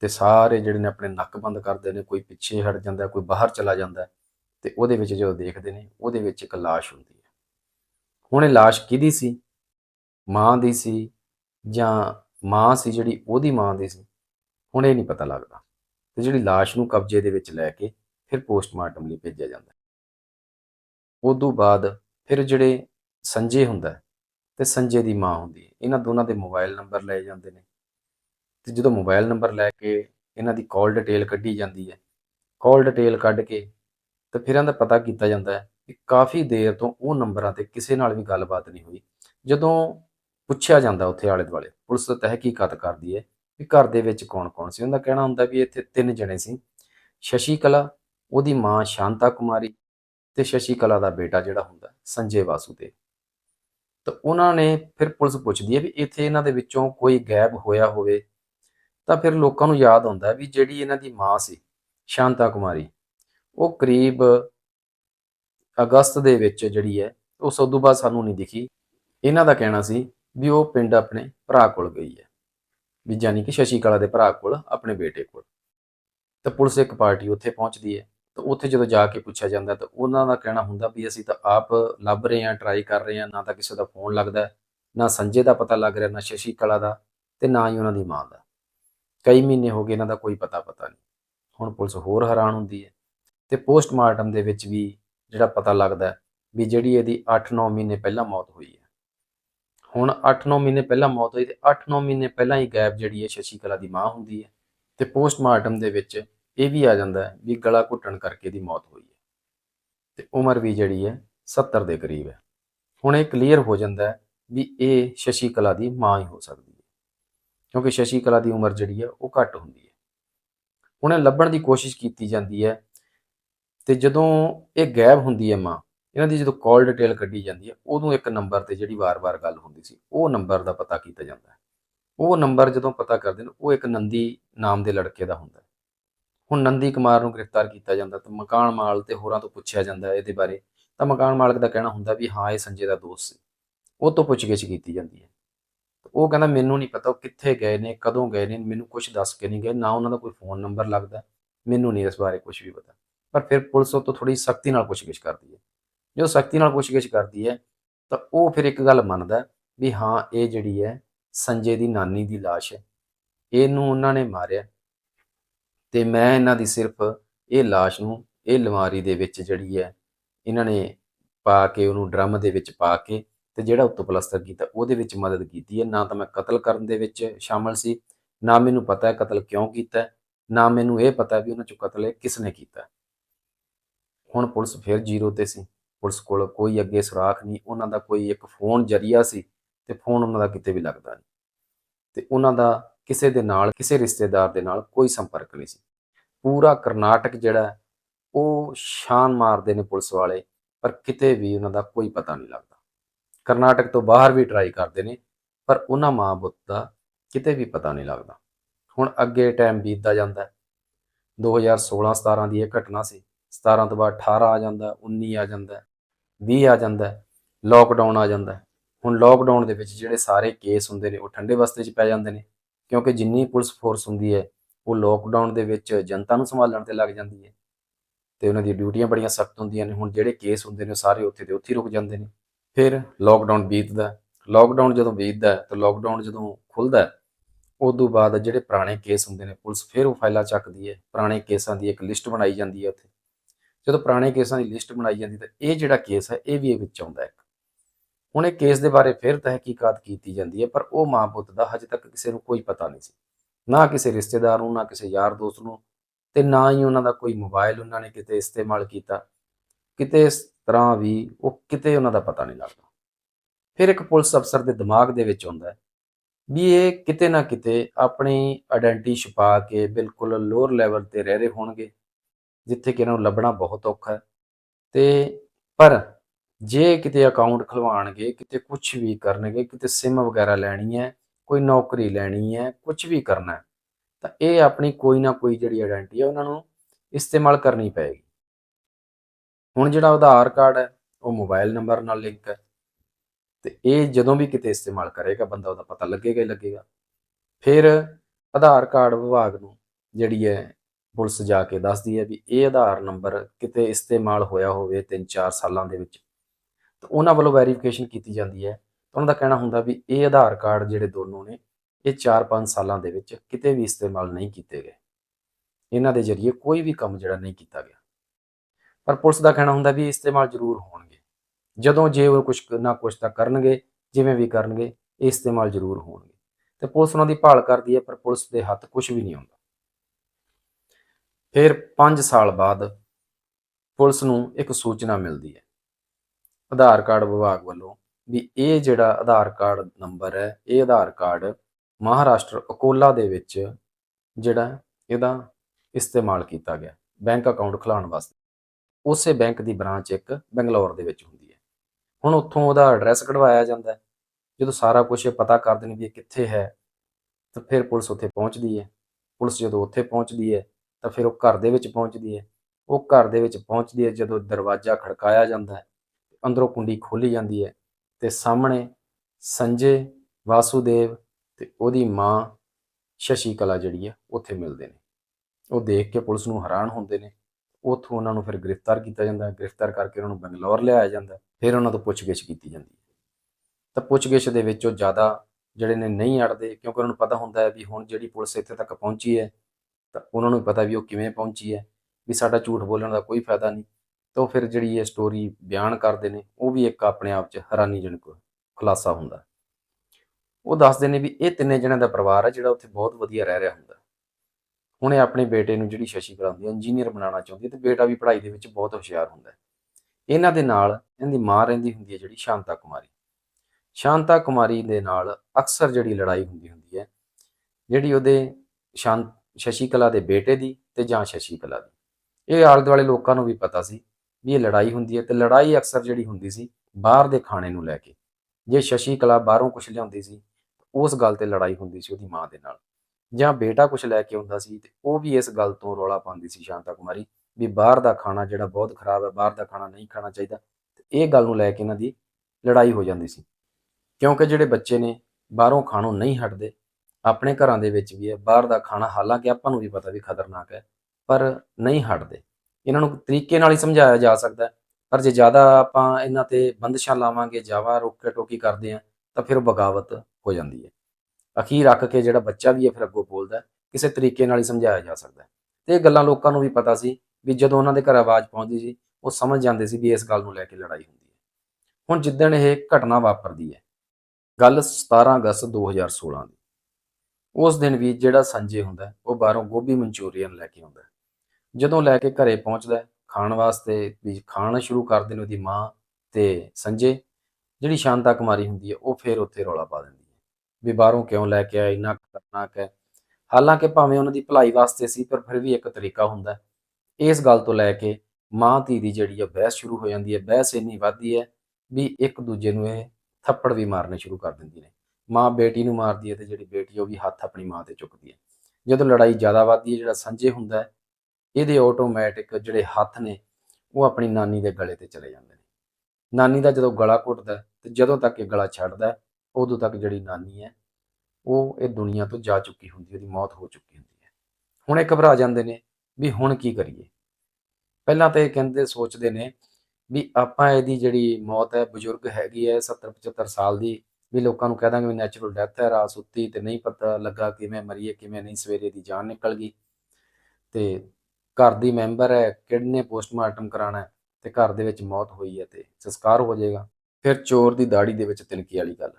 [SPEAKER 1] ਤੇ ਸਾਰੇ ਜਿਹੜੇ ਨੇ ਆਪਣੇ ਨੱਕ ਬੰਦ ਕਰਦੇ ਨੇ ਕੋਈ ਪਿੱਛੇ ਹਟ ਜਾਂਦਾ ਕੋਈ ਬਾਹਰ ਚਲਾ ਜਾਂਦਾ ਹੈ, ਤੇ ਉਹਦੇ ਵਿੱਚ ਜਦੋਂ ਦੇਖਦੇ ਨੇ ਉਹਦੇ ਵਿੱਚ ਇੱਕ ਲਾਸ਼ ਹੁੰਦੀ ਹੈ। ਹੁਣ ਇਹ ਲਾਸ਼ ਕਿਹਦੀ ਸੀ? ਮਾਂ ਦੀ ਸੀ ਜਾਂ ਮਾਂ ਸੀ ਜਿਹੜੀ ਉਹਦੀ ਮਾਂ ਦੀ ਸੀ? ਹੁਣ ਇਹ ਨਹੀਂ ਪਤਾ ਲੱਗਦਾ। ਤੇ ਜਿਹੜੀ ਲਾਸ਼ ਨੂੰ ਕਬਜ਼ੇ ਦੇ ਵਿੱਚ ਲੈ ਕੇ ਫਿਰ ਪੋਸਟਮਾਰਟਮ ਲਈ ਭੇਜਿਆ ਜਾਂਦਾ ਹੈ। ਉਦੋਂ ਬਾਅਦ ਫਿਰ ਜਿਹੜੇ ਸੰਜੇ ਹੁੰਦਾ ਤੇ ਸੰਜੇ ਦੀ ਮਾਂ ਹੁੰਦੀ ਹੈ। ਇਹਨਾਂ ਦੋਨਾਂ ਦੇ ਮੋਬਾਈਲ ਨੰਬਰ ਲਏ ਜਾਂਦੇ ਨੇ। ਤੇ ਜਦੋਂ ਮੋਬਾਈਲ ਨੰਬਰ ਲੈ ਕੇ ਇਹਨਾਂ ਦੀ ਕਾਲ ਡਿਟੇਲ ਕੱਢੀ ਜਾਂਦੀ ਹੈ, ਕਾਲ ਡਿਟੇਲ ਕੱਢ ਕੇ ਤੇ ਫਿਰ ਇਹਨਾਂ ਦਾ ਪਤਾ ਕੀਤਾ ਜਾਂਦਾ ਹੈ ਕਿ ਕਾਫੀ ਦੇਰ ਤੋਂ ਉਹ ਨੰਬਰਾਂ ਤੇ ਕਿਸੇ ਨਾਲ ਵੀ ਗੱਲਬਾਤ ਨਹੀਂ ਹੋਈ। ਜਦੋਂ ਪੁੱਛਿਆ ਜਾਂਦਾ ਉੱਥੇ ਆਲੇ ਦੁਆਲੇ, ਪੁਲਿਸ ਤਾਂ ਤਹਿਕੀਕਾਤ ਕਰਦੀ ਹੈ ਵੀ ਘਰ ਦੇ ਵਿੱਚ ਕੌਣ-ਕੌਣ ਸੀ? ਉਹਨਾਂ ਦਾ ਕਹਿਣਾ ਹੁੰਦਾ ਵੀ ਇੱਥੇ ਤਿੰਨ ਜਣੇ ਸੀ। ਸ਼ਸ਼ੀ ਕਲਾ ਉਹਦੀ ਮਾਂ ਸ਼ਾਂਤਾ ਕੁਮਾਰੀ ਤੇ ਸ਼ਸ਼ੀ ਕਲਾ ਦਾ ਬੇਟਾ ਜਿਹੜਾ ਹੁੰਦਾ, ਸੰਜੇ ਵਾਸੂਦੇਵ ਤਾਂ ਉਹਨਾਂ ਨੇ ਫਿਰ ਪੁਲਿਸ ਪੁੱਛਦੀ ਹੈ ਵੀ ਇੱਥੇ ਇਹਨਾਂ ਦੇ ਵਿੱਚੋਂ ਕੋਈ ਗਾਇਬ ਹੋਇਆ ਹੋਵੇ, ਤਾਂ ਫਿਰ ਲੋਕਾਂ ਨੂੰ ਯਾਦ ਆਉਂਦਾ ਵੀ ਜਿਹੜੀ ਇਹਨਾਂ ਦੀ ਮਾਂ ਸੀ, ਸ਼ਾਂਤਾ ਕੁਮਾਰੀ, ਉਹ ਕਰੀਬ ਅਗਸਤ ਦੇ ਵਿੱਚ ਜਿਹੜੀ ਹੈ ਉਸ ਤੋਂ ਬਾਅਦ ਸਾਨੂੰ ਨਹੀਂ ਦਿਖੀ। ਇਹਨਾਂ ਦਾ ਕਹਿਣਾ ਸੀ ਵੀ ਉਹ ਪਿੰਡ ਆਪਣੇ ਭਰਾ ਕੋਲ ਗਈ ਹੈ, ਵੀ ਜਾਨੀ ਕਿ ਸ਼ਸ਼ੀ ਕਲਾ ਦੇ ਭਰਾ ਕੋਲ, ਆਪਣੇ ਬੇਟੇ ਕੋਲ। ਤਾਂ ਪੁਲਿਸ ਇੱਕ ਪਾਰਟੀ ਉੱਥੇ ਪਹੁੰਚਦੀ ਹੈ। ਤਾਂ ਉੱਥੇ ਜਦੋਂ ਜਾ ਕੇ ਪੁੱਛਿਆ ਜਾਂਦਾ ਤਾਂ ਉਹਨਾਂ ਦਾ ਕਹਿਣਾ ਹੁੰਦਾ ਵੀ ਅਸੀਂ ਤਾਂ ਆਪ ਲੱਭ ਰਹੇ ਹਾਂ ਟਰਾਈ ਕਰ ਰਹੇ ਹਾਂ, ਨਾ ਤਾਂ ਕਿਸੇ ਦਾ ਫੋਨ ਲੱਗਦਾ, ਨਾ ਸੰਜੇ ਦਾ ਪਤਾ ਲੱਗ ਰਿਹਾ, ਨਾ ਸ਼ਸ਼ੀ ਕਲਾ ਦਾ ਤੇ ਨਾ ਹੀ ਉਹਨਾਂ ਦੀ ਮਾਂ ਦਾ। ਕਈ ਮਹੀਨੇ ਹੋ ਗਏ ਇਹਨਾਂ ਦਾ ਕੋਈ ਪਤਾ ਪਤਾ ਨਹੀਂ। ਹੁਣ ਪੁਲਿਸ ਹੋਰ ਹੈਰਾਨ ਹੁੰਦੀ ਹੈ ਤੇ ਪੋਸਟਮਾਰਟਮ ਦੇ ਵਿੱਚ ਵੀ ਜਿਹੜਾ ਪਤਾ ਲੱਗਦਾ ਵੀ ਜਿਹੜੀ ਇਹਦੀ 8-9 ਮਹੀਨੇ ਪਹਿਲਾਂ ਮੌਤ ਹੋਈ ਹੈ। ਹੁਣ 8-9 ਮਹੀਨੇ ਪਹਿਲਾਂ ਮੌਤ ਹੋਈ ਤੇ 8-9 ਮਹੀਨੇ ਪਹਿਲਾਂ ਹੀ ਗਾਇਬ ਜਿਹੜੀ ਹੈ ਸ਼ਸ਼ੀ ਕਲਾ ਦੀ ਮਾਂ ਹੁੰਦੀ ਹੈ ਤੇ ਪੋਸਟਮਾਰਟਮ ਦੇ ਵਿੱਚ ਇਹ ਵੀ ਆ ਜਾਂਦਾ ਹੈ ਵੀ ਗਲਾ ਘੁੱਟਣ ਕਰਕੇ ਦੀ ਮੌਤ ਹੋਈ ਹੈ। ਤੇ ਉਮਰ ਵੀ ਜਿਹੜੀ ਹੈ 70 ਦੇ ਕਰੀਬ ਹੈ। ਹੁਣ ਇਹ ਕਲੀਅਰ ਹੋ ਜਾਂਦਾ ਹੈ ਵੀ ਇਹ ਸ਼ਸ਼ੀ ਕਲਾ ਦੀ ਮਾਂ ਹੀ ਹੋ ਸਕਦੀ ਹੈ। ਕਿਉਂਕਿ ਸ਼ਸ਼ੀ ਕਲਾ ਦੀ ਉਮਰ ਜਿਹੜੀ ਹੈ ਉਹ ਘੱਟ ਹੁੰਦੀ ਹੈ। ਹੁਣ ਇਹ ਲੱਭਣ ਦੀ ਕੋਸ਼ਿਸ਼ ਕੀਤੀ ਜਾਂਦੀ ਹੈ ਤੇ ਜਦੋਂ ਇਹ ਗਾਇਬ ਹੁੰਦੀ ਹੈ ਮਾਂ, ਇਹਨਾਂ ਦੀ ਜਦੋਂ ਕਾਲ ਡਿਟੇਲ ਕੱਢੀ ਜਾਂਦੀ ਹੈ, ਉਦੋਂ ਇੱਕ ਨੰਬਰ ਤੇ ਜਿਹੜੀ ਵਾਰ-ਵਾਰ ਗੱਲ ਹੁੰਦੀ ਸੀ, ਉਹ ਨੰਬਰ ਦਾ ਪਤਾ ਕੀਤਾ ਜਾਂਦਾ ਹੈ। ਉਹ ਨੰਬਰ ਜਦੋਂ ਪਤਾ ਕਰਦੇ ਨੇ, ਉਹ ਇੱਕ ਨੰਦੀ ਨਾਮ ਦੇ ਲੜਕੇ ਦਾ ਹੁੰਦਾ ਹੈ। ਹੁਣ ਨੰਦੀ ਕੁਮਾਰ ਨੂੰ ਗ੍ਰਿਫਤਾਰ ਕੀਤਾ ਜਾਂਦਾ ਤੇ ਮਕਾਨ ਮਾਲ ਤੇ ਹੋਰਾਂ ਤੋਂ ਪੁੱਛਿਆ ਜਾਂਦਾ ਇਹਦੇ ਬਾਰੇ, ਤਾਂ ਮਕਾਨ ਮਾਲਕ ਦਾ ਕਹਿਣਾ ਹੁੰਦਾ ਵੀ ਹਾਂ, ਇਹ ਸੰਜੇ ਦਾ ਦੋਸਤ ਸੀ। ਉਹ ਤੋਂ ਪੁੱਛਗਿੱਛ ਕੀਤੀ ਜਾਂਦੀ ਹੈ। ਉਹ ਕਹਿੰਦਾ, ਮੈਨੂੰ ਨਹੀਂ ਪਤਾ ਉਹ ਕਿੱਥੇ ਗਏ ਨੇ, ਕਦੋਂ ਗਏ ਨੇ, ਮੈਨੂੰ ਕੁਝ ਦੱਸ ਕੇ ਨਹੀਂ ਗਏ, ਨਾ ਉਹਨਾਂ ਦਾ ਕੋਈ ਫੋਨ ਨੰਬਰ ਲੱਗਦਾ, ਮੈਨੂੰ ਨਹੀਂ ਇਸ ਬਾਰੇ ਕੁਝ ਵੀ ਪਤਾ। ਪਰ ਫਿਰ ਪੁਲਿਸ ਉਹ ਤੋਂ ਥੋੜੀ ਸਖਤੀ ਨਾਲ ਪੁੱਛਗਿੱਛ ਕਰਦੀ ਹੈ। ਜੋ ਸਖਤੀ ਨਾਲ ਪੁੱਛਗਿੱਛ ਕਰਦੀ ਹੈ, ਤਾਂ ਉਹ ਫਿਰ ਇੱਕ ਗੱਲ ਮੰਨਦਾ ਵੀ ਹਾਂ, ਇਹ ਜਿਹੜੀ ਹੈ ਸੰਜੇ ਦੀ ਨਾਨੀ ਦੀ ਲਾਸ਼ ਹੈ, ਇਹਨੂੰ ਉਹਨਾਂ ਨੇ ਮਾਰਿਆ। ਤੇ ਮੈਂ ਇਹਨਾਂ ਦੀ ਸਿਰਫ ਇਹ ਲਾਸ਼ ਨੂੰ, ਇਹ ਅਲਮਾਰੀ ਦੇ ਵਿੱਚ ਜਿਹੜੀ ਹੈ, ਇਹਨਾਂ ਨੇ ਪਾ ਕੇ ਉਹਨੂੰ ਡਰਮ ਦੇ ਵਿੱਚ ਪਾ ਕੇ ਤੇ ਜਿਹੜਾ ਉੱਤੋਂ ਪਲਸਤਰ ਕੀਤਾ, ਉਹਦੇ ਵਿੱਚ ਮਦਦ ਕੀਤੀ ਹੈ। ਨਾ ਤਾਂ ਮੈਂ ਕਤਲ ਕਰਨ ਦੇ ਵਿੱਚ ਸ਼ਾਮਲ ਸੀ, ਨਾ ਮੈਨੂੰ ਪਤਾ ਹੈ ਕਤਲ ਕਿਉਂ ਕੀਤਾ ਨਾ ਮੈਨੂੰ ਇਹ ਪਤਾ ਵੀ ਉਹਨਾਂ ਚੋਂ ਕਤਲ ਇਹ ਕਿਸ ਨੇ ਕੀਤਾ। ਹੁਣ ਪੁਲਿਸ ਫਿਰ ਜ਼ੀਰੋ ਤੇ ਸੀ। ਪੁਲਿਸ ਕੋਲ ਕੋਈ ਅੱਗੇ ਸੁਰਾਖ ਨਹੀਂ, ਉਹਨਾਂ ਦਾ ਕੋਈ ਇੱਕ ਫੋਨ ਜਰੀਆ ਸੀ ਤੇ ਫੋਨ ਉਹਨਾਂ ਦਾ ਕਿਤੇ ਵੀ ਲੱਗਦਾ ਨਹੀਂ। ਤੇ ਉਹਨਾਂ ਦਾ ਕਿਸੇ ਦੇ ਨਾਲ, ਕਿਸੇ ਰਿਸ਼ਤੇਦਾਰ ਦੇ ਨਾਲ ਕੋਈ ਸੰਪਰਕ ਨਹੀਂ ਸੀ। ਪੂਰਾ ਕਰਨਾਟਕ ਜਿਹੜਾ ਉਹ ਸ਼ਾਨ ਮਾਰਦੇ ਨੇ ਪੁਲਿਸ ਵਾਲੇ, ਪਰ ਕਿਤੇ ਵੀ ਉਹਨਾਂ ਦਾ ਕੋਈ ਪਤਾ ਨਹੀਂ ਲੱਗਦਾ। ਕਰਨਾਟਕ ਤੋਂ ਬਾਹਰ ਵੀ ਟਰਾਈ ਕਰਦੇ ਨੇ, ਪਰ ਉਹਨਾਂ ਮਾਂ ਬੁੱਤ ਦਾ ਕਿਤੇ ਵੀ ਪਤਾ ਨਹੀਂ ਲੱਗਦਾ। ਹੁਣ ਅੱਗੇ ਟਾਈਮ ਬੀਤਦਾ ਜਾਂਦਾ ਹੈ। 2016 17 ਦੀ ਇਹ ਘਟਨਾ ਸੀ। 17 ਤੋਂ ਬਾਅਦ 18 ਆ ਜਾਂਦਾ 19 ਆ ਜਾਂਦਾ 20 ਆ ਜਾਂਦਾ ਲੋਕਡਾਊਨ ਆ ਜਾਂਦਾ ਹੁਣ ਲੋਕਡਾਊਨ ਦੇ ਵਿੱਚ ਜਿਹੜੇ ਸਾਰੇ ਕੇਸ ਹੁੰਦੇ ਨੇ, ਉਹ ਠੰਡੇ ਬਸਤੇ 'ਚ ਪੈ ਜਾਂਦੇ ਨੇ। ਕਿਉਂਕਿ ਜਿੰਨੀ ਪੁਲਿਸ ਫੋਰਸ ਹੁੰਦੀ ਹੈ ਉਹ ਲੋਕਡਾਊਨ ਦੇ ਵਿੱਚ ਜਨਤਾ ਨੂੰ ਸੰਭਾਲਣ ਤੇ ਲੱਗ ਜਾਂਦੀ ਹੈ ਤੇ ਉਹਨਾਂ ਦੀਆਂ ਡਿਊਟੀਆਂ ਬੜੀਆਂ ਸਖਤ ਹੁੰਦੀਆਂ ਨੇ। ਹੁਣ ਜਿਹੜੇ ਕੇਸ ਹੁੰਦੇ ਨੇ ਸਾਰੇ ਉੱਥੇ ਦੇ ਉੱਥੇ ਹੀ ਰੁਕ ਜਾਂਦੇ ਨੇ। ਫਿਰ ਲੋਕਡਾਊਨ ਬੀਤਦਾ ਲੋਕਡਾਊਨ ਜਦੋਂ ਬੀਤਦਾ ਹੈ, ਤਾਂ ਲੋਕਡਾਊਨ ਜਦੋਂ ਖੁੱਲਦਾ ਹੈ, ਤੋਂ ਬਾਅਦ ਜਿਹੜੇ ਪੁਰਾਣੇ ਕੇਸ ਹੁੰਦੇ ਨੇ ਪੁਲਿਸ ਫਿਰ ਉਹ ਫਾਈਲਾਂ ਚੱਕਦੀ ਹੈ। ਪੁਰਾਣੇ ਕੇਸਾਂ ਦੀ ਇੱਕ ਲਿਸਟ ਬਣਾਈ ਜਾਂਦੀ ਹੈ ਉੱਥੇ। ਜਦੋਂ ਪੁਰਾਣੇ ਕੇਸਾਂ ਦੀ ਲਿਸਟ ਬਣਾਈ ਜਾਂਦੀ ਤਾਂ ਇਹ ਜਿਹੜਾ ਕੇਸ ਹੈ ਇਹ ਵੀ ਇਹ ਵਿੱਚ ਆਉਂਦਾ ਹੈ। ਇੱਕ ਹੁਣ ਇਹ ਕੇਸ ਦੇ ਬਾਰੇ ਫਿਰ ਤਹਿਕੀਕਾਤ ਕੀਤੀ ਜਾਂਦੀ ਹੈ, ਪਰ ਉਹ ਮਾਂ ਪੁੱਤ ਦਾ ਹਜੇ ਤੱਕ ਕਿਸੇ ਨੂੰ ਕੋਈ ਪਤਾ ਨਹੀਂ ਸੀ। ਨਾ ਕਿਸੇ ਰਿਸ਼ਤੇਦਾਰ ਨੂੰ, ਨਾ ਕਿਸੇ ਯਾਰ ਦੋਸਤ ਨੂੰ ਤੇ ਨਾ ਹੀ ਉਹਨਾਂ ਦਾ ਕੋਈ ਮੋਬਾਈਲ ਉਹਨਾਂ ਨੇ ਕਿਤੇ ਇਸਤੇਮਾਲ ਕੀਤਾ। ਕਿਤੇ ਇਸ ਤਰ੍ਹਾਂ ਵੀ ਉਹ ਕਿਤੇ ਉਹਨਾਂ ਦਾ ਪਤਾ ਨਹੀਂ ਲੱਗਦਾ। ਫਿਰ ਇੱਕ ਪੁਲਿਸ ਅਫਸਰ ਦੇ ਦਿਮਾਗ ਦੇ ਵਿੱਚ ਆਉਂਦਾ ਵੀ ਇਹ ਕਿਤੇ ਨਾ ਕਿਤੇ ਆਪਣੀ ਆਇਡੈਂਟੀ ਛੁਪਾ ਕੇ ਬਿਲਕੁਲ ਲੋਅਰ ਲੈਵਲ ਤੇ ਰਹਿ ਰਹੇ ਹੋਣਗੇ, ਜਿੱਥੇ ਕਿ ਇਹਨਾਂ ਨੂੰ ਲੱਭਣਾ ਬਹੁਤ ਔਖਾ ਹੈ। ਤੇ ਪਰ ਜੇ ਕਿਤੇ ਅਕਾਊਂਟ ਖਲਵਾਣਗੇ ਕਿਤੇ ਕੁਝ ਵੀ ਕਰਨਗੇ, ਕਿਤੇ ਸਿਮ ਵਗੈਰਾ ਲੈਣੀ ਹੈ, ਕੋਈ ਨੌਕਰੀ ਲੈਣੀ ਹੈ ਕੁਝ ਵੀ ਕਰਨਾ ਹੈ, ਤਾਂ ਇਹ ਆਪਣੀ ਕੋਈ ਨਾ ਕੋਈ ਜਿਹੜੀ ਆਇਡੈਂਟੀ ਹੈ ਉਹਨਾਂ ਨੂੰ ਇਸਤੇਮਾਲ ਕਰਨੀ ਪਏਗੀ। ਹੁਣ ਜਿਹੜਾ ਆਧਾਰ ਕਾਰਡ ਹੈ, ਉਹ ਮੋਬਾਈਲ ਨੰਬਰ ਨਾਲ ਲਿੰਕ ਹੈ, ਤੇ ਇਹ ਜਦੋਂ ਵੀ ਕਿਤੇ ਇਸਤੇਮਾਲ ਕਰੇਗਾ, ਬੰਦਾ ਉਹਦਾ ਪਤਾ ਲੱਗੇਗਾ ਹੀ ਲੱਗੇਗਾ। ਫਿਰ ਆਧਾਰ ਕਾਰਡ ਵਿਭਾਗ ਨੂੰ ਜਿਹੜੀ ਹੈ, ਪੁਲਿਸ ਜਾ ਕੇ ਦੱਸਦੀ ਹੈ ਵੀ ਇਹ ਆਧਾਰ ਨੰਬਰ ਕਿਤੇ ਇਸਤੇਮਾਲ ਹੋਇਆ ਹੋਵੇ 3-4 ਸਾਲਾਂ ਦੇ ਵਿੱਚ। ਤਾਂ ਉਹਨਾਂ ਵੱਲੋਂ ਵੈਰੀਫਿਕੇਸ਼ਨ ਕੀਤੀ ਜਾਂਦੀ ਹੈ। ਤਾਂ ਉਹਨਾਂ ਦਾ ਕਹਿਣਾ ਹੁੰਦਾ ਵੀ ਇਹ ਆਧਾਰ ਕਾਰਡ ਜਿਹੜੇ ਦੋਨੋਂ ਨੇ, ਇਹ 4-5 ਸਾਲਾਂ ਦੇ ਵਿੱਚ ਕਿਤੇ ਵੀ ਇਸਤੇਮਾਲ ਨਹੀਂ ਕੀਤੇ ਗਏ। ਇਹਨਾਂ ਦੇ ਜ਼ਰੀਏ ਕੋਈ ਵੀ ਕੰਮ ਜਿਹੜਾ ਨਹੀਂ ਕੀਤਾ ਗਿਆ। ਪਰ ਪੁਲਿਸ ਦਾ ਕਹਿਣਾ ਹੁੰਦਾ ਵੀ ਇਸਤੇਮਾਲ ਜ਼ਰੂਰ ਹੋਣਗੇ। ਜਦੋਂ ਜੇ ਉਹ ਕੁਝ ਨਾ ਕੁਝ ਤਾਂ ਕਰਨਗੇ, ਜਿਵੇਂ ਵੀ ਕਰਨਗੇ, ਇਹ ਇਸਤੇਮਾਲ ਜ਼ਰੂਰ ਹੋਣਗੇ। ਤੇ ਪੁਲਿਸ ਉਹਨਾਂ ਦੀ ਭਾਲ ਕਰਦੀ ਹੈ, ਪਰ ਪੁਲਿਸ ਦੇ ਹੱਥ ਕੁਝ ਵੀ ਨਹੀਂ ਆਉਂਦਾ ਫਿਰ 5 ਸਾਲ ਬਾਅਦ ਪੁਲਿਸ ਨੂੰ ਇੱਕ ਸੂਚਨਾ ਮਿਲਦੀ ਹੈ। ਆਧਾਰ ਕਾਰਡ ਵਿਭਾਗ ਵੱਲੋਂ ਵੀ ਇਹ ਜਿਹੜਾ ਆਧਾਰ ਕਾਰਡ ਨੰਬਰ ਹੈ, ਇਹ ਆਧਾਰ ਕਾਰਡ ਮਹਾਰਾਸ਼ਟਰ ਅਕੋਲਾ ਦੇ ਵਿੱਚ ਜਿਹੜਾ ਇਹਦਾ ਇਸਤੇਮਾਲ ਕੀਤਾ ਗਿਆ ਬੈਂਕ ਅਕਾਊਂਟ ਖੁਲਾਉਣ ਵਾਸਤੇ। ਉਸੇ ਬੈਂਕ ਦੀ ਬ੍ਰਾਂਚ ਇੱਕ ਬੰਗਲੌਰ ਦੇ ਵਿੱਚ ਹੁੰਦੀ ਹੈ। ਹੁਣ ਉੱਥੋਂ ਉਹਦਾ ਐਡਰੈਸ ਕਢਵਾਇਆ ਜਾਂਦਾ ਹੈ। ਜਦੋਂ ਸਾਰਾ ਕੁਝ ਪਤਾ ਕਰਦੇ ਨੇ ਵੀ ਇਹ ਕਿੱਥੇ ਹੈ, ਤਾਂ ਫਿਰ ਪੁਲਿਸ ਉੱਥੇ ਪਹੁੰਚਦੀ ਹੈ। ਪੁਲਿਸ ਜਦੋਂ ਉੱਥੇ ਪਹੁੰਚਦੀ ਹੈ, ਤਾਂ ਫਿਰ ਉਹ ਘਰ ਦੇ ਵਿੱਚ ਪਹੁੰਚਦੀ ਹੈ। ਉਹ ਘਰ ਦੇ ਵਿੱਚ ਪਹੁੰਚਦੀ ਹੈ ਜਦੋਂ ਦਰਵਾਜ਼ਾ ਖੜਕਾਇਆ ਜਾਂਦਾ ਹੈ। ਅੰਦਰੋਂ ਕੁੰਡੀ ਖੋਲੀ ਜਾਂਦੀ ਹੈ ਤੇ ਸਾਹਮਣੇ ਸੰਜੇ, ਵਾਸੂਦੇਵ ਤੇ ਉਹਦੀ ਮਾਂ ਸ਼ਸ਼ੀ ਕਲਾ ਜਿਹੜੀ ਹੈ, ਉੱਥੇ ਮਿਲਦੇ ਨੇ। ਉਹ ਦੇਖ ਕੇ ਪੁਲਿਸ ਨੂੰ ਹੈਰਾਨ ਹੁੰਦੇ ਨੇ। ਉੱਥੋਂ ਉਹਨਾਂ ਨੂੰ ਫਿਰ ਗ੍ਰਿਫਤਾਰ ਕੀਤਾ ਜਾਂਦਾ ਹੈ। ਗ੍ਰਿਫਤਾਰ ਕਰਕੇ ਉਹਨਾਂ ਨੂੰ ਬੰਗਲੌਰ ਲਿਆਇਆ ਜਾਂਦਾ ਫਿਰ ਉਹਨਾਂ ਤੋਂ ਪੁੱਛਗਿੱਛ ਕੀਤੀ ਜਾਂਦੀ ਹੈ। ਤਾਂ ਪੁੱਛਗਿੱਛ ਦੇ ਵਿੱਚ ਉਹ ਜ਼ਿਆਦਾ ਜਿਹੜੇ ਨੇ ਨਹੀਂ ਅੜਦੇ ਕਿਉਂਕਿ ਉਹਨਾਂ ਨੂੰ ਪਤਾ ਹੁੰਦਾ ਹੈ ਵੀ ਹੁਣ ਜਿਹੜੀ ਪੁਲਿਸ ਇੱਥੇ ਤੱਕ ਪਹੁੰਚੀ ਹੈ, ਤਾਂ ਉਹਨਾਂ ਨੂੰ ਪਤਾ ਵੀ ਉਹ ਕਿਵੇਂ ਪਹੁੰਚੀ ਹੈ, ਵੀ ਸਾਡਾ ਝੂਠ ਬੋਲਣ ਦਾ ਕੋਈ ਫਾਇਦਾ ਨਹੀਂ। ਤਾਂ ਫਿਰ ਜਿਹੜੀ ਇਹ ਸਟੋਰੀ ਬਿਆਨ ਕਰਦੇ ਨੇ, ਉਹ ਵੀ ਇੱਕ ਆਪਣੇ ਆਪ 'ਚ ਹੈਰਾਨੀਜਨਕ ਖੁਲਾਸਾ ਹੁੰਦਾ ਉਹ ਦੱਸਦੇ ਨੇ ਵੀ ਇਹ ਤਿੰਨੇ ਜਣਿਆਂ ਦਾ ਪਰਿਵਾਰ ਹੈ ਜਿਹੜਾ ਉੱਥੇ ਬਹੁਤ ਵਧੀਆ ਰਹਿ ਰਿਹਾ ਹੁੰਦਾ। ਹੁਣੇ ਆਪਣੇ ਬੇਟੇ ਨੂੰ ਜਿਹੜੀ ਸ਼ਸ਼ੀ ਕਲਾ ਹੁੰਦੀ ਹੈ ਇੰਜੀਨੀਅਰ ਬਣਾਉਣਾ ਚਾਹੁੰਦੀ ਹੈ ਤੇ ਬੇਟਾ ਵੀ ਪੜ੍ਹਾਈ ਦੇ ਵਿੱਚ ਬਹੁਤ ਹੁਸ਼ਿਆਰ ਹੁੰਦਾ ਇਹਨਾਂ ਦੇ ਨਾਲ ਇਹਦੀ ਮਾਂ ਰਹਿੰਦੀ ਹੁੰਦੀ ਹੈ ਜਿਹੜੀ ਸ਼ਾਂਤਾ ਕੁਮਾਰੀ। ਸ਼ਾਂਤਾ ਕੁਮਾਰੀ ਦੇ ਨਾਲ ਅਕਸਰ ਜਿਹੜੀ ਲੜਾਈ ਹੁੰਦੀ ਹੁੰਦੀ ਹੈ, ਜਿਹੜੀ ਉਹਦੇ ਸ਼ਾਂਤ ਸ਼ਸ਼ੀ ਕਲਾ ਦੇ ਬੇਟੇ ਦੀ ਤੇ ਜਾਂ ਸ਼ਸ਼ੀ ਕਲਾ ਦੀ। ਇਹ ਆਲੇ ਦੁਆਲੇ ਲੋਕਾਂ ਨੂੰ ਵੀ ਪਤਾ ਸੀ ਵੀ ਇਹ ਲੜਾਈ ਹੁੰਦੀ ਹੈ ਤੇ ਲੜਾਈ ਅਕਸਰ ਜਿਹੜੀ ਹੁੰਦੀ ਸੀ ਬਾਹਰ ਦੇ ਖਾਣੇ ਨੂੰ ਲੈ ਕੇ। ਜੇ ਸ਼ਸ਼ੀ ਕਲਾ ਬਾਹਰੋਂ ਕੁਝ ਲਿਆਉਂਦੀ ਸੀ, ਉਸ ਗੱਲ ਤੇ ਲੜਾਈ ਹੁੰਦੀ ਸੀ ਉਹਦੀ ਮਾਂ ਦੇ ਨਾਲ। ਜਾਂ ਬੇਟਾ ਕੁਝ ਲੈ ਕੇ ਆਉਂਦਾ ਸੀ ਤੇ ਉਹ ਵੀ ਇਸ ਗੱਲ ਤੋਂ ਰੌਲਾ ਪਾਉਂਦੀ ਸੀ ਸ਼ਾਂਤਾ ਕੁਮਾਰੀ ਵੀ ਬਾਹਰ ਦਾ ਖਾਣਾ ਜਿਹੜਾ ਬਹੁਤ ਖਰਾਬ ਹੈ, ਬਾਹਰ ਦਾ ਖਾਣਾ ਨਹੀਂ ਖਾਣਾ ਚਾਹੀਦਾ। ਤੇ ਇਹ ਗੱਲ ਨੂੰ ਲੈ ਕੇ ਇਹਨਾਂ ਦੀ ਲੜਾਈ ਹੋ ਜਾਂਦੀ ਸੀ। ਕਿਉਂਕਿ ਜਿਹੜੇ ਬੱਚੇ ਨੇ ਬਾਹਰੋਂ ਖਾਣੋਂ ਨਹੀਂ ਹਟਦੇ, ਆਪਣੇ ਘਰਾਂ ਦੇ ਵਿੱਚ ਵੀ ਹੈ, ਬਾਹਰ ਦਾ ਖਾਣਾ ਹਾਲਾਂਕਿ ਆਪਾਂ ਨੂੰ ਵੀ ਪਤਾ ਵੀ ਖਤਰਨਾਕ ਹੈ, ਪਰ ਨਹੀਂ ਹਟਦੇ। ਇਹਨਾਂ ਨੂੰ ਤਰੀਕੇ ਨਾਲ ਹੀ ਸਮਝਾਇਆ ਜਾ ਸਕਦਾ ਹੈ। ਪਰ ਜੇ ਜ਼ਿਆਦਾ ਆਪਾਂ ਇਹਨਾਂ ਤੇ ਬੰਦਸ਼ਾਂ ਲਾਵਾਂਗੇ, ਜਾਵਾ ਰੋਕੇ ਟੋਕੀ ਕਰਦੇ ਆ, ਤਾਂ ਫਿਰ ਬਗਾਵਤ ਹੋ ਜਾਂਦੀ ਹੈ। ਅਖੀਰ ਰੱਖ ਕੇ ਜਿਹੜਾ ਬੱਚਾ ਵੀ ਹੈ, ਫਿਰ ਅੱਗੋਂ ਬੋਲਦਾ ਕਿਸੇ ਤਰੀਕੇ ਨਾਲ ਹੀ ਸਮਝਾਇਆ ਜਾ ਸਕਦਾ ਹੈ। ਤੇ ਇਹ ਗੱਲਾਂ ਲੋਕਾਂ ਨੂੰ ਵੀ ਪਤਾ ਸੀ ਵੀ ਜਦੋਂ ਉਹਨਾਂ ਦੇ ਘਰ ਆਵਾਜ਼ ਪਹੁੰਚਦੀ ਸੀ, ਉਹ ਸਮਝ ਜਾਂਦੇ ਸੀ ਵੀ ਇਸ ਗੱਲ ਨੂੰ ਲੈ ਕੇ ਲੜਾਈ ਹੁੰਦੀ ਹੈ। ਹੁਣ ਜਿੱਦਣ ਇਹ ਘਟਨਾ ਵਾਪਰਦੀ ਹੈ, ਗੱਲ 17 ਅਗਸਤ 2016 ਦੀ, ਉਸ ਦਿਨ ਵੀ ਜਿਹੜਾ ਸੰਜੇ ਹੁੰਦਾ ਉਹ ਬਾਹਰੋਂ ਗੋਭੀ ਮਨਚੂਰੀਅਨ ਲੈ ਕੇ ਆਉਂਦਾ ਜਦੋਂ ਲੈ ਕੇ ਘਰੇ ਪਹੁੰਚਦਾ ਖਾਣ ਵਾਸਤੇ ਵੀ ਖਾਣਾ ਸ਼ੁਰੂ ਕਰਦੇ ਨੇ ਉਹਦੀ ਮਾਂ ਤੇ ਸੰਜੇ, ਜਿਹੜੀ ਸ਼ਾਂਤਾ ਕੁਮਾਰੀ ਹੁੰਦੀ ਹੈ, ਉਹ ਫਿਰ ਉੱਥੇ ਰੌਲਾ ਪਾ ਦਿੰਦੀ ਹੈ ਵੀ ਬਾਹਰੋਂ ਕਿਉਂ ਲੈ ਕੇ ਆਏ ਇੰਨਾ ਖਤਰਨਾਕ ਹੈ। ਹਾਲਾਂਕਿ ਭਾਵੇਂ ਉਹਨਾਂ ਦੀ ਭਲਾਈ ਵਾਸਤੇ ਸੀ, ਪਰ ਫਿਰ ਵੀ ਇੱਕ ਤਰੀਕਾ ਹੁੰਦਾ ਇਸ ਗੱਲ ਤੋਂ ਲੈ ਕੇ ਮਾਂ ਧੀ ਦੀ ਜਿਹੜੀ ਹੈ ਬਹਿਸ ਸ਼ੁਰੂ ਹੋ ਜਾਂਦੀ ਹੈ, ਬਹਿਸ ਇੰਨੀ ਵੱਧਦੀ ਹੈ ਵੀ ਇੱਕ ਦੂਜੇ ਨੂੰ ਇਹ ਥੱਪੜ ਵੀ ਮਾਰਨੇ ਸ਼ੁਰੂ ਕਰ ਦਿੰਦੀ ਨੇ। ਮਾਂ ਬੇਟੀ ਨੂੰ ਮਾਰਦੀ ਹੈ ਤੇ ਜਿਹੜੀ ਬੇਟੀ ਉਹ ਵੀ ਹੱਥ ਆਪਣੀ ਮਾਂ ਤੇ ਚੁੱਕਦੀ ਹੈ। ਜਦੋਂ ਲੜਾਈ ਜ਼ਿਆਦਾ ਵੱਧਦੀ ਹੈ, ਜਿਹੜਾ ਸੰਜੇ ਹੁੰਦਾ ਇਹਦੇ ਆਟੋਮੈਟਿਕ ਜਿਹੜੇ ਹੱਥ ਨੇ ਉਹ ਆਪਣੀ ਨਾਨੀ ਦੇ ਗਲੇ ਤੇ ਚਲੇ ਜਾਂਦੇ ਨੇ। ਨਾਨੀ ਦਾ ਜਦੋਂ ਗਲਾ ਘੁੱਟਦਾ ਹੈ, ਤੇ ਜਦੋਂ ਤੱਕ ਇਹ ਗਲਾ ਛੱਡਦਾ ਉਦੋਂ ਤੱਕ ਜਿਹੜੀ ਨਾਨੀ ਹੈ ਉਹ ਇਹ ਦੁਨੀਆ ਤੋਂ ਜਾ ਚੁੱਕੀ ਹੁੰਦੀ ਹੈ ਉਹਦੀ ਮੌਤ ਹੋ ਚੁੱਕੀ ਹੁੰਦੀ ਹੈ। ਹੁਣ ਇਹ ਘਬਰਾ ਜਾਂਦੇ ਨੇ ਵੀ ਹੁਣ ਕੀ ਕਰੀਏ? ਪਹਿਲਾਂ ਤਾਂ ਇਹ ਕਹਿੰਦੇ ਸੋਚਦੇ ਨੇ ਵੀ ਆਪਾਂ ਇਹਦੀ ਜਿਹੜੀ ਮੌਤ ਹੈ ਬਜ਼ੁਰਗ ਹੈਗੀ ਹੈ 70 75 ਸਾਲ ਦੀ ਵੀ ਲੋਕਾਂ ਨੂੰ ਕਹਿ ਦਾਂਗੇ ਵੀ ਨੈਚੁਰਲ ਡੈਥ ਹੈ ਰਾਤ ਸੁੱਤੀ ਤੇ ਨਹੀਂ ਪਤਾ ਲੱਗਾ ਕਿਵੇਂ ਮਰੀਏ ਕਿਵੇਂ ਨਹੀਂ ਸਵੇਰੇ ਦੀ ਜਾਨ ਨਿਕਲ ਗਈ। ਤੇ ਘਰ ਦੀ ਮੈਂਬਰ ਹੈ, ਕਿਹਨੇ ਪੋਸਟਮਾਰਟਮ ਕਰਾਣਾ ਹੈ ਤੇ ਘਰ ਦੇ ਵਿੱਚ ਮੌਤ ਹੋਈ ਹੈ ਤੇ ਸੰਸਕਾਰ ਹੋ ਜਾਏਗਾ। ਫਿਰ ਚੋਰ ਦੀ ਦਾੜੀ ਦੇ ਵਿੱਚ ਤਿਨਕੀ ਵਾਲੀ ਗੱਲ।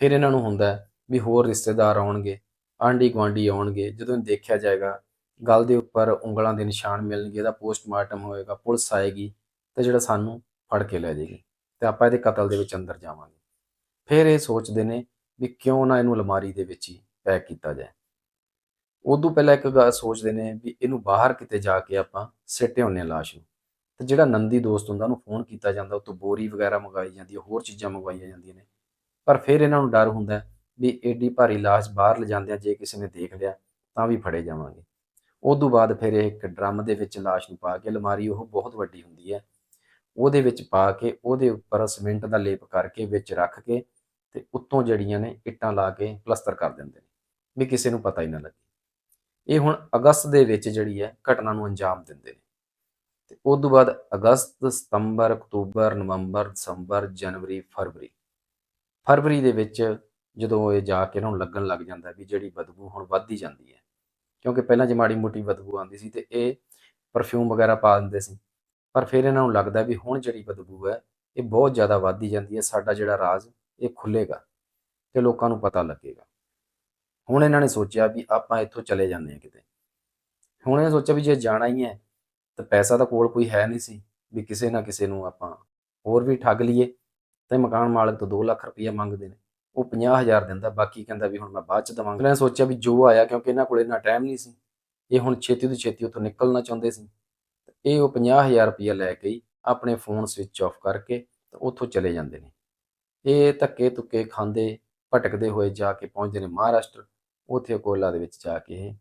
[SPEAKER 1] ਫਿਰ ਇਹਨਾਂ ਨੂੰ ਹੁੰਦਾ ਵੀ ਹੋਰ ਰਿਸ਼ਤੇਦਾਰ ਆਉਣਗੇ, ਆਂਢੀ ਗੁਆਂਢੀ ਆਉਣਗੇ, ਜਦੋਂ ਦੇਖਿਆ ਜਾਏਗਾ, ਗੱਲ ਦੇ ਉੱਪਰ ਉਂਗਲਾਂ ਦੇ ਨਿਸ਼ਾਨ ਮਿਲਣਗੇ, ਇਹਦਾ ਪੋਸਟਮਾਰਟਮ ਹੋਏਗਾ, ਪੁਲਿਸ ਆਏਗੀ ਤੇ ਜਿਹੜਾ ਸਾਨੂੰ ਫੜ ਕੇ ਲੈ ਜਾਏਗੀ ਤੇ ਆਪਾਂ ਇਹਦੇ ਕਤਲ ਦੇ ਵਿੱਚ ਅੰਦਰ ਜਾਵਾਂਗੇ। ਫਿਰ ਇਹ ਸੋਚਦੇ ਨੇ ਵੀ ਕਿਉਂ ਨਾ ਇਹਨੂੰ ਅਲਮਾਰੀ ਦੇ ਵਿੱਚ ਹੀ ਪੈਕ ਕੀਤਾ ਜਾਏ। ਉਦੋਂ ਪਹਿਲਾਂ ਇੱਕ ਗੱਲ ਸੋਚਦੇ ਨੇ ਵੀ ਇਹਨੂੰ ਬਾਹਰ ਕਿਤੇ ਜਾ ਕੇ ਆਪਾਂ ਸਿੱਟੇ ਹੁੰਨੇ ਲਾਸ਼ ਨੂੰ। ਤੇ ਜਿਹੜਾ ਨੰਦੀ ਦੋਸਤ ਹੁੰਦਾ, ਉਹਨੂੰ ਫੋਨ ਕੀਤਾ ਜਾਂਦਾ ਉਹ ਤੋਂ ਬੋਰੀ ਵਗੈਰਾ ਮੰਗਾਈ ਜਾਂਦੀ ਹੈ, ਹੋਰ ਚੀਜ਼ਾਂ ਮੰਗਵਾਈਆਂ ਜਾਂਦੀਆਂ ਨੇ। ਪਰ ਫਿਰ ਇਹਨਾਂ ਨੂੰ ਡਰ ਹੁੰਦਾ ਵੀ ਏਡੀ ਭਾਰੀ ਲਾਸ਼ ਬਾਹਰ ਲਿਜਾਂਦਿਆਂ ਜੇ ਕਿਸੇ ਨੇ ਦੇਖ ਲਿਆ, ਤਾਂ ਵੀ ਫੜੇ ਜਾਵਾਂਗੇ। ਉਦੋਂ ਬਾਅਦ ਫਿਰ ਇਹ ਇੱਕ ਡਰਮ ਦੇ ਵਿੱਚ ਲਾਸ਼ ਨੂੰ ਪਾ ਕੇ ਅਲਮਾਰੀ, ਉਹ ਬਹੁਤ ਵੱਡੀ ਹੁੰਦੀ ਹੈ, ਉਹਦੇ ਵਿੱਚ ਪਾ ਕੇ ਉਹਦੇ ਉੱਪਰ ਸਿਮੈਂਟ ਦਾ ਲੇਪ ਕਰਕੇ ਵਿੱਚ ਰੱਖ ਕੇ ਤੇ ਉੱਤੋਂ ਜਿਹੜੀਆਂ ਨੇ ਇੱਟਾਂ ਲਾ ਕੇ ਪਲਸਤਰ ਕਰ ਦਿੰਦੇ ਨੇ, ਵੀ ਕਿਸੇ ਨੂੰ ਪਤਾ ਹੀ ਨਾ ਲੱਗੇ। ਇਹ ਹੁਣ ਅਗਸਤ ਦੇ ਵਿੱਚ ਜਿਹੜੀ ਹੈ ਘਟਨਾ ਨੂੰ ਅੰਜਾਮ ਦਿੰਦੇ ਨੇ। ਤੇ ਉਸ ਤੋਂ ਬਾਅਦ ਅਗਸਤ, ਸਤੰਬਰ, ਅਕਤੂਬਰ, ਨਵੰਬਰ, ਦਸੰਬਰ, ਜਨਵਰੀ, ਫਰਵਰੀ। ਫਰਵਰੀ ਦੇ ਵਿੱਚ ਜਦੋਂ ਇਹ ਜਾ ਕੇ ਇਹਨਾਂ ਨੂੰ ਲੱਗਣ ਲੱਗ ਜਾਂਦਾ ਵੀ ਜਿਹੜੀ ਬਦਬੂ ਹੁਣ ਵੱਧਦੀ ਜਾਂਦੀ ਹੈ। ਕਿਉਂਕਿ ਪਹਿਲਾਂ ਜੇ ਮਾੜੀ ਮੋਟੀ ਬਦਬੂ ਆਉਂਦੀ ਸੀ ਤੇ ਇਹ ਪਰਫਿਊਮ ਵਗੈਰਾ ਪਾ ਦਿੰਦੇ ਸੀ। ਪਰ ਫਿਰ ਇਹਨਾਂ ਨੂੰ ਲੱਗਦਾ ਵੀ ਹੁਣ ਜਿਹੜੀ ਬਦਬੂ ਹੈ, ਇਹ ਬਹੁਤ ਜ਼ਿਆਦਾ ਵੱਧਦੀ ਜਾਂਦੀ ਹੈ, ਸਾਡਾ ਜਿਹੜਾ ਰਾਜ਼ ਇਹ ਖੁੱਲੇਗਾ ਤੇ ਲੋਕਾਂ ਨੂੰ ਪਤਾ ਲੱਗੇਗਾ। ਹੁਣ ਇਹਨਾਂ ਨੇ ਸੋਚਿਆ ਵੀ ਆਪਾਂ ਇੱਥੋਂ ਚਲੇ ਜਾਂਦੇ ਹਾਂ ਕਿਤੇ। ਹੁਣ ਇਹ ਸੋਚਿਆ ਵੀ ਜੇ ਜਾਣਾ ਹੀ ਹੈ, ਤਾਂ ਪੈਸਾ ਤਾਂ ਕੋਲ ਕੋਈ ਹੈ ਨਹੀਂ ਸੀ, ਵੀ ਕਿਸੇ ਨਾ ਕਿਸੇ ਨੂੰ ਆਪਾਂ ਹੋਰ ਵੀ ਠੱਗ ਲਈਏ, ਤੇ ਮਕਾਨ ਮਾਲਕ ਤੋਂ 2 ਲੱਖ ਰੁਪਈਆ ਮੰਗਦੇ ਨੇ। ਉਹ 50000 ਦਿੰਦਾ, ਬਾਕੀ ਕਹਿੰਦਾ ਵੀ ਹੁਣ ਮੈਂ ਬਾਅਦ ਚ ਦਵਾਂਗਾ। ਇਹਨਾਂ ਨੇ ਸੋਚਿਆ ਵੀ ਜੋ ਆਇਆ, ਕਿਉਂਕਿ ਇਹਨਾਂ ਕੋਲ ਇੰਨਾ ਟਾਈਮ ਨਹੀਂ ਸੀ, ਇਹ ਹੁਣ ਛੇਤੀ ਤੋਂ ਛੇਤੀ ਉੱਥੋਂ ਨਿਕਲਣਾ ਚਾਹੁੰਦੇ ਸੀ। ਇਹ ਉਹ 50000 ਰੁਪਈਆ ਲੈ ਕੇ ਹੀ ਆਪਣੇ ਫੋਨ ਸਵਿਚ ਆਫ ਕਰਕੇ ਤੇ ਉੱਥੋਂ ਚਲੇ ਜਾਂਦੇ ਨੇ। ਇਹ ਧੱਕੇ ਤੁੱਕੇ ਖਾਂਦੇ, ਭਟਕਦੇ ਹੋਏ ਜਾ ਕੇ ਪਹੁੰਚਦੇ ਨੇ ਮਹਾਰਾਸ਼ਟਰ। ਉੱਥੇ ਕੋਲਾ ਦੇ ਵਿੱਚ ਜਾ ਕੇ ਇਹ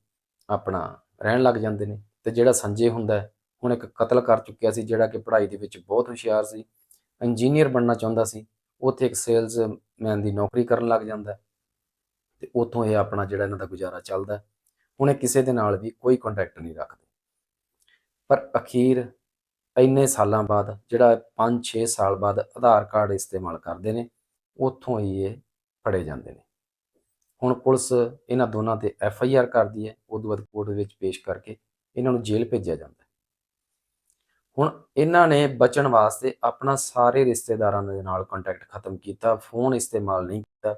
[SPEAKER 1] ਆਪਣਾ ਰਹਿਣ ਲੱਗ ਜਾਂਦੇ ਨੇ। ਤੇ ਜਿਹੜਾ ਸੰਜੇ ਹੁੰਦਾ, ਹੁਣ ਇੱਕ ਕਤਲ ਕਰ ਚੁੱਕਿਆ ਸੀ, ਜਿਹੜਾ ਕਿ ਪੜ੍ਹਾਈ ਦੇ ਵਿੱਚ ਬਹੁਤ ਹੁਸ਼ਿਆਰ ਸੀ, ਇੰਜੀਨੀਅਰ ਬਣਨਾ ਚਾਹੁੰਦਾ ਸੀ, ਉੱਥੇ ਇੱਕ ਸੇਲਜ਼ਮੈਨ ਦੀ ਨੌਕਰੀ ਕਰਨ ਲੱਗ ਜਾਂਦਾ ਹੈ। ਤੇ ਉੱਥੋਂ ਇਹ ਆਪਣਾ ਜਿਹੜਾ ਇਹਨਾਂ ਦਾ ਗੁਜ਼ਾਰਾ ਚੱਲਦਾ ਹੁਣ ਇਹ ਕਿਸੇ ਦੇ ਨਾਲ ਵੀ ਕੋਈ ਕੰਟੈਕਟ ਨਹੀਂ ਰੱਖਦੇ। ਪਰ ਅਖੀਰ ਇੰਨੇ ਸਾਲਾਂ ਬਾਅਦ, ਜਿਹੜਾ 5-6 ਸਾਲ ਬਾਅਦ ਆਧਾਰ ਕਾਰਡ ਇਸਤੇਮਾਲ ਕਰਦੇ ਨੇ, ਉੱਥੋਂ ਹੀ ਇਹ ਫੜੇ ਜਾਂਦੇ ਨੇ। ਹੁਣ ਪੁਲਿਸ ਇਹਨਾਂ ਦੋਨਾਂ ਤੇ ਐਫ ਆਈ ਆਰ ਕਰਦੀ ਹੈ ਉਦੋਂ ਬਾਅਦ ਕੋਰਟ ਦੇ ਵਿੱਚ ਪੇਸ਼ ਕਰਕੇ ਇਹਨਾਂ ਨੂੰ ਜੇਲ੍ਹ ਭੇਜਿਆ ਜਾਂਦਾ ਹੈ। ਹੁਣ ਇਹਨਾਂ ਨੇ ਬਚਣ ਵਾਸਤੇ ਆਪਣਾ ਸਾਰੇ ਰਿਸ਼ਤੇਦਾਰਾਂ ਦੇ ਨਾਲ ਕੰਟੈਕਟ ਖਤਮ ਕੀਤਾ ਫੋਨ ਇਸਤੇਮਾਲ ਨਹੀਂ ਕੀਤਾ,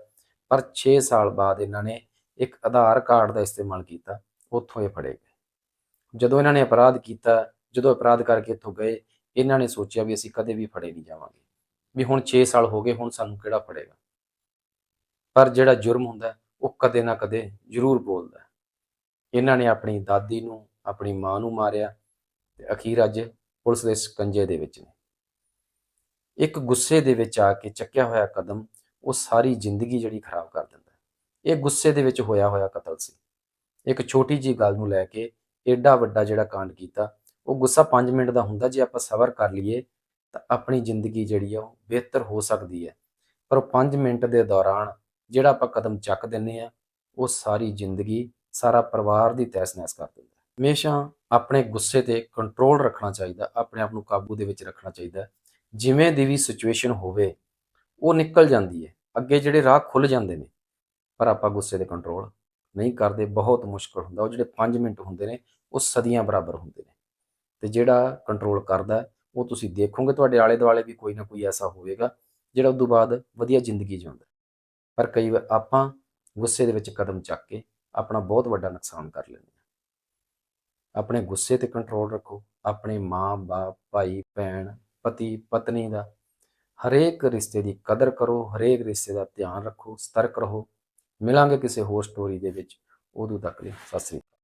[SPEAKER 1] ਪਰ 6 ਸਾਲ ਬਾਅਦ ਇਹਨਾਂ ਨੇ ਇੱਕ ਆਧਾਰ ਕਾਰਡ ਦਾ ਇਸਤੇਮਾਲ ਕੀਤਾ, ਉੱਥੋਂ ਇਹ ਫੜੇ ਗਏ। ਜਦੋਂ ਇਹਨਾਂ ਨੇ ਅਪਰਾਧ ਕੀਤਾ, ਜਦੋਂ ਅਪਰਾਧ ਕਰਕੇ ਇੱਥੋਂ ਗਏ, ਇਹਨਾਂ ਨੇ ਸੋਚਿਆ ਵੀ ਅਸੀਂ ਕਦੇ ਵੀ ਫੜੇ ਨਹੀਂ ਜਾਵਾਂਗੇ। ਵੀ ਹੁਣ 6 ਸਾਲ ਹੋ ਗਏ, ਹੁਣ ਸਾਨੂੰ ਕਿਹੜਾ ਫੜੇਗਾ? ਪਰ ਜਿਹੜਾ ਜੁਰਮ ਹੁੰਦਾ ਉਹ ਕਦੇ ਨਾ ਕਦੇ ਜ਼ਰੂਰ ਬੋਲਦਾ ਇਹਨਾਂ ਨੇ ਆਪਣੀ ਦਾਦੀ ਨੂੰ, ਆਪਣੀ ਮਾਂ ਨੂੰ ਮਾਰਿਆ ਤੇ ਅਖੀਰ ਅੱਜ ਪੁਲਿਸ ਦੇ ਸਕੰਜੇ ਦੇ ਵਿੱਚ ਨੇ। ਇੱਕ ਗੁੱਸੇ ਦੇ ਵਿੱਚ ਆ ਕੇ ਚੱਕਿਆ ਹੋਇਆ ਕਦਮ ਉਹ ਸਾਰੀ ਜ਼ਿੰਦਗੀ ਜਿਹੜੀ ਖਰਾਬ ਕਰ ਦਿੰਦਾ ਇਹ ਗੁੱਸੇ ਦੇ ਵਿੱਚ ਹੋਇਆ ਹੋਇਆ ਕਤਲ ਸੀ। ਇੱਕ ਛੋਟੀ ਜੀ ਗੱਲ ਨੂੰ ਲੈ ਕੇ ਏਡਾ ਵੱਡਾ ਜਿਹੜਾ ਕਾਂਡ ਕੀਤਾ, ਉਹ ਗੁੱਸਾ 5 ਮਿੰਟ ਦਾ ਹੁੰਦਾ, ਜੇ ਆਪਾਂ ਸਬਰ ਕਰ ਲਈਏ ਤਾਂ ਆਪਣੀ ਜ਼ਿੰਦਗੀ ਜਿਹੜੀ ਆ ਉਹ ਬਿਹਤਰ ਹੋ ਸਕਦੀ ਹੈ। ਪਰ 5 ਮਿੰਟ ਦੇ ਦੌਰਾਨ ਜਿਹੜਾ ਆਪਾਂ ਕਦਮ ਚੱਕ ਦਿੰਨੇ ਆ ਉਹ ਸਾਰੀ ਜ਼ਿੰਦਗੀ ਸਾਰਾ ਪਰਿਵਾਰ ਦੀ ਤਹਿਸ-ਨਹਿਸ ਕਰ ਦਿੰਦਾ ਹਮੇਸ਼ਾ ਆਪਣੇ ਗੁੱਸੇ ਤੇ ਕੰਟਰੋਲ ਰੱਖਣਾ ਚਾਹੀਦਾ, ਆਪਣੇ ਆਪ ਨੂੰ ਕਾਬੂ ਦੇ ਵਿੱਚ ਰੱਖਣਾ ਚਾਹੀਦਾ ਜਿਵੇਂ ਦੀ ਵੀ ਸਿਚੁਏਸ਼ਨ ਹੋਵੇ, ਉਹ ਨਿਕਲ ਜਾਂਦੀ ਹੈ। ਅੱਗੇ ਜਿਹੜੇ ਰਾਹ ਖੁੱਲ ਜਾਂਦੇ ਨੇ, ਪਰ ਆਪਾਂ ਗੁੱਸੇ ਤੇ ਕੰਟਰੋਲ ਨਹੀਂ ਕਰਦੇ, ਬਹੁਤ ਮੁਸ਼ਕਲ ਹੁੰਦਾ। ਉਹ ਜਿਹੜੇ 5 ਮਿੰਟ ਹੁੰਦੇ ਨੇ, ਉਹ ਸਦੀਆਂ ਬਰਾਬਰ ਹੁੰਦੇ ਨੇ। ਤੇ ਜਿਹੜਾ ਕੰਟਰੋਲ ਕਰਦਾ ਉਹ ਤੁਸੀਂ ਦੇਖੋਗੇ, ਤੁਹਾਡੇ ਆਲੇ ਦੁਆਲੇ ਵੀ ਕੋਈ ਨਾ ਕੋਈ ਐਸਾ ਹੋਵੇਗਾ, ਜਿਹੜਾ ਉਦੋਂ ਬਾਅਦ ਵਧੀਆ ਜ਼ਿੰਦਗੀ ਜਿਉਂਦਾ ਹੈ। ਪਰ ਕਈ ਵਾਰ ਆਪਾਂ ਗੁੱਸੇ ਦੇ ਵਿੱਚ ਕਦਮ ਚੱਕ ਕੇ ਆਪਣਾ ਬਹੁਤ ਵੱਡਾ ਨੁਕਸਾਨ ਕਰ ਲੈਂਦੇ ਹਾਂ। ਆਪਣੇ ਗੁੱਸੇ ਤੇ ਕੰਟਰੋਲ ਰੱਖੋ, ਆਪਣੇ ਮਾਂ, ਬਾਪ, ਭਾਈ, ਭੈਣ, ਪਤੀ, ਪਤਨੀ ਦਾ ਹਰੇਕ ਰਿਸ਼ਤੇ ਦੀ ਕਦਰ ਕਰੋ, ਹਰੇਕ ਰਿਸ਼ਤੇ ਦਾ ਧਿਆਨ ਰੱਖੋ, ਸਤਰਕ ਰਹੋ। ਮਿਲਾਂਗੇ ਕਿਸੇ ਹੋਰ ਸਟੋਰੀ ਦੇ ਵਿੱਚ। ਉਦੋਂ ਤੱਕ ਲਈ ਸਤਿ ਸ੍ਰੀ ਅਕਾਲ।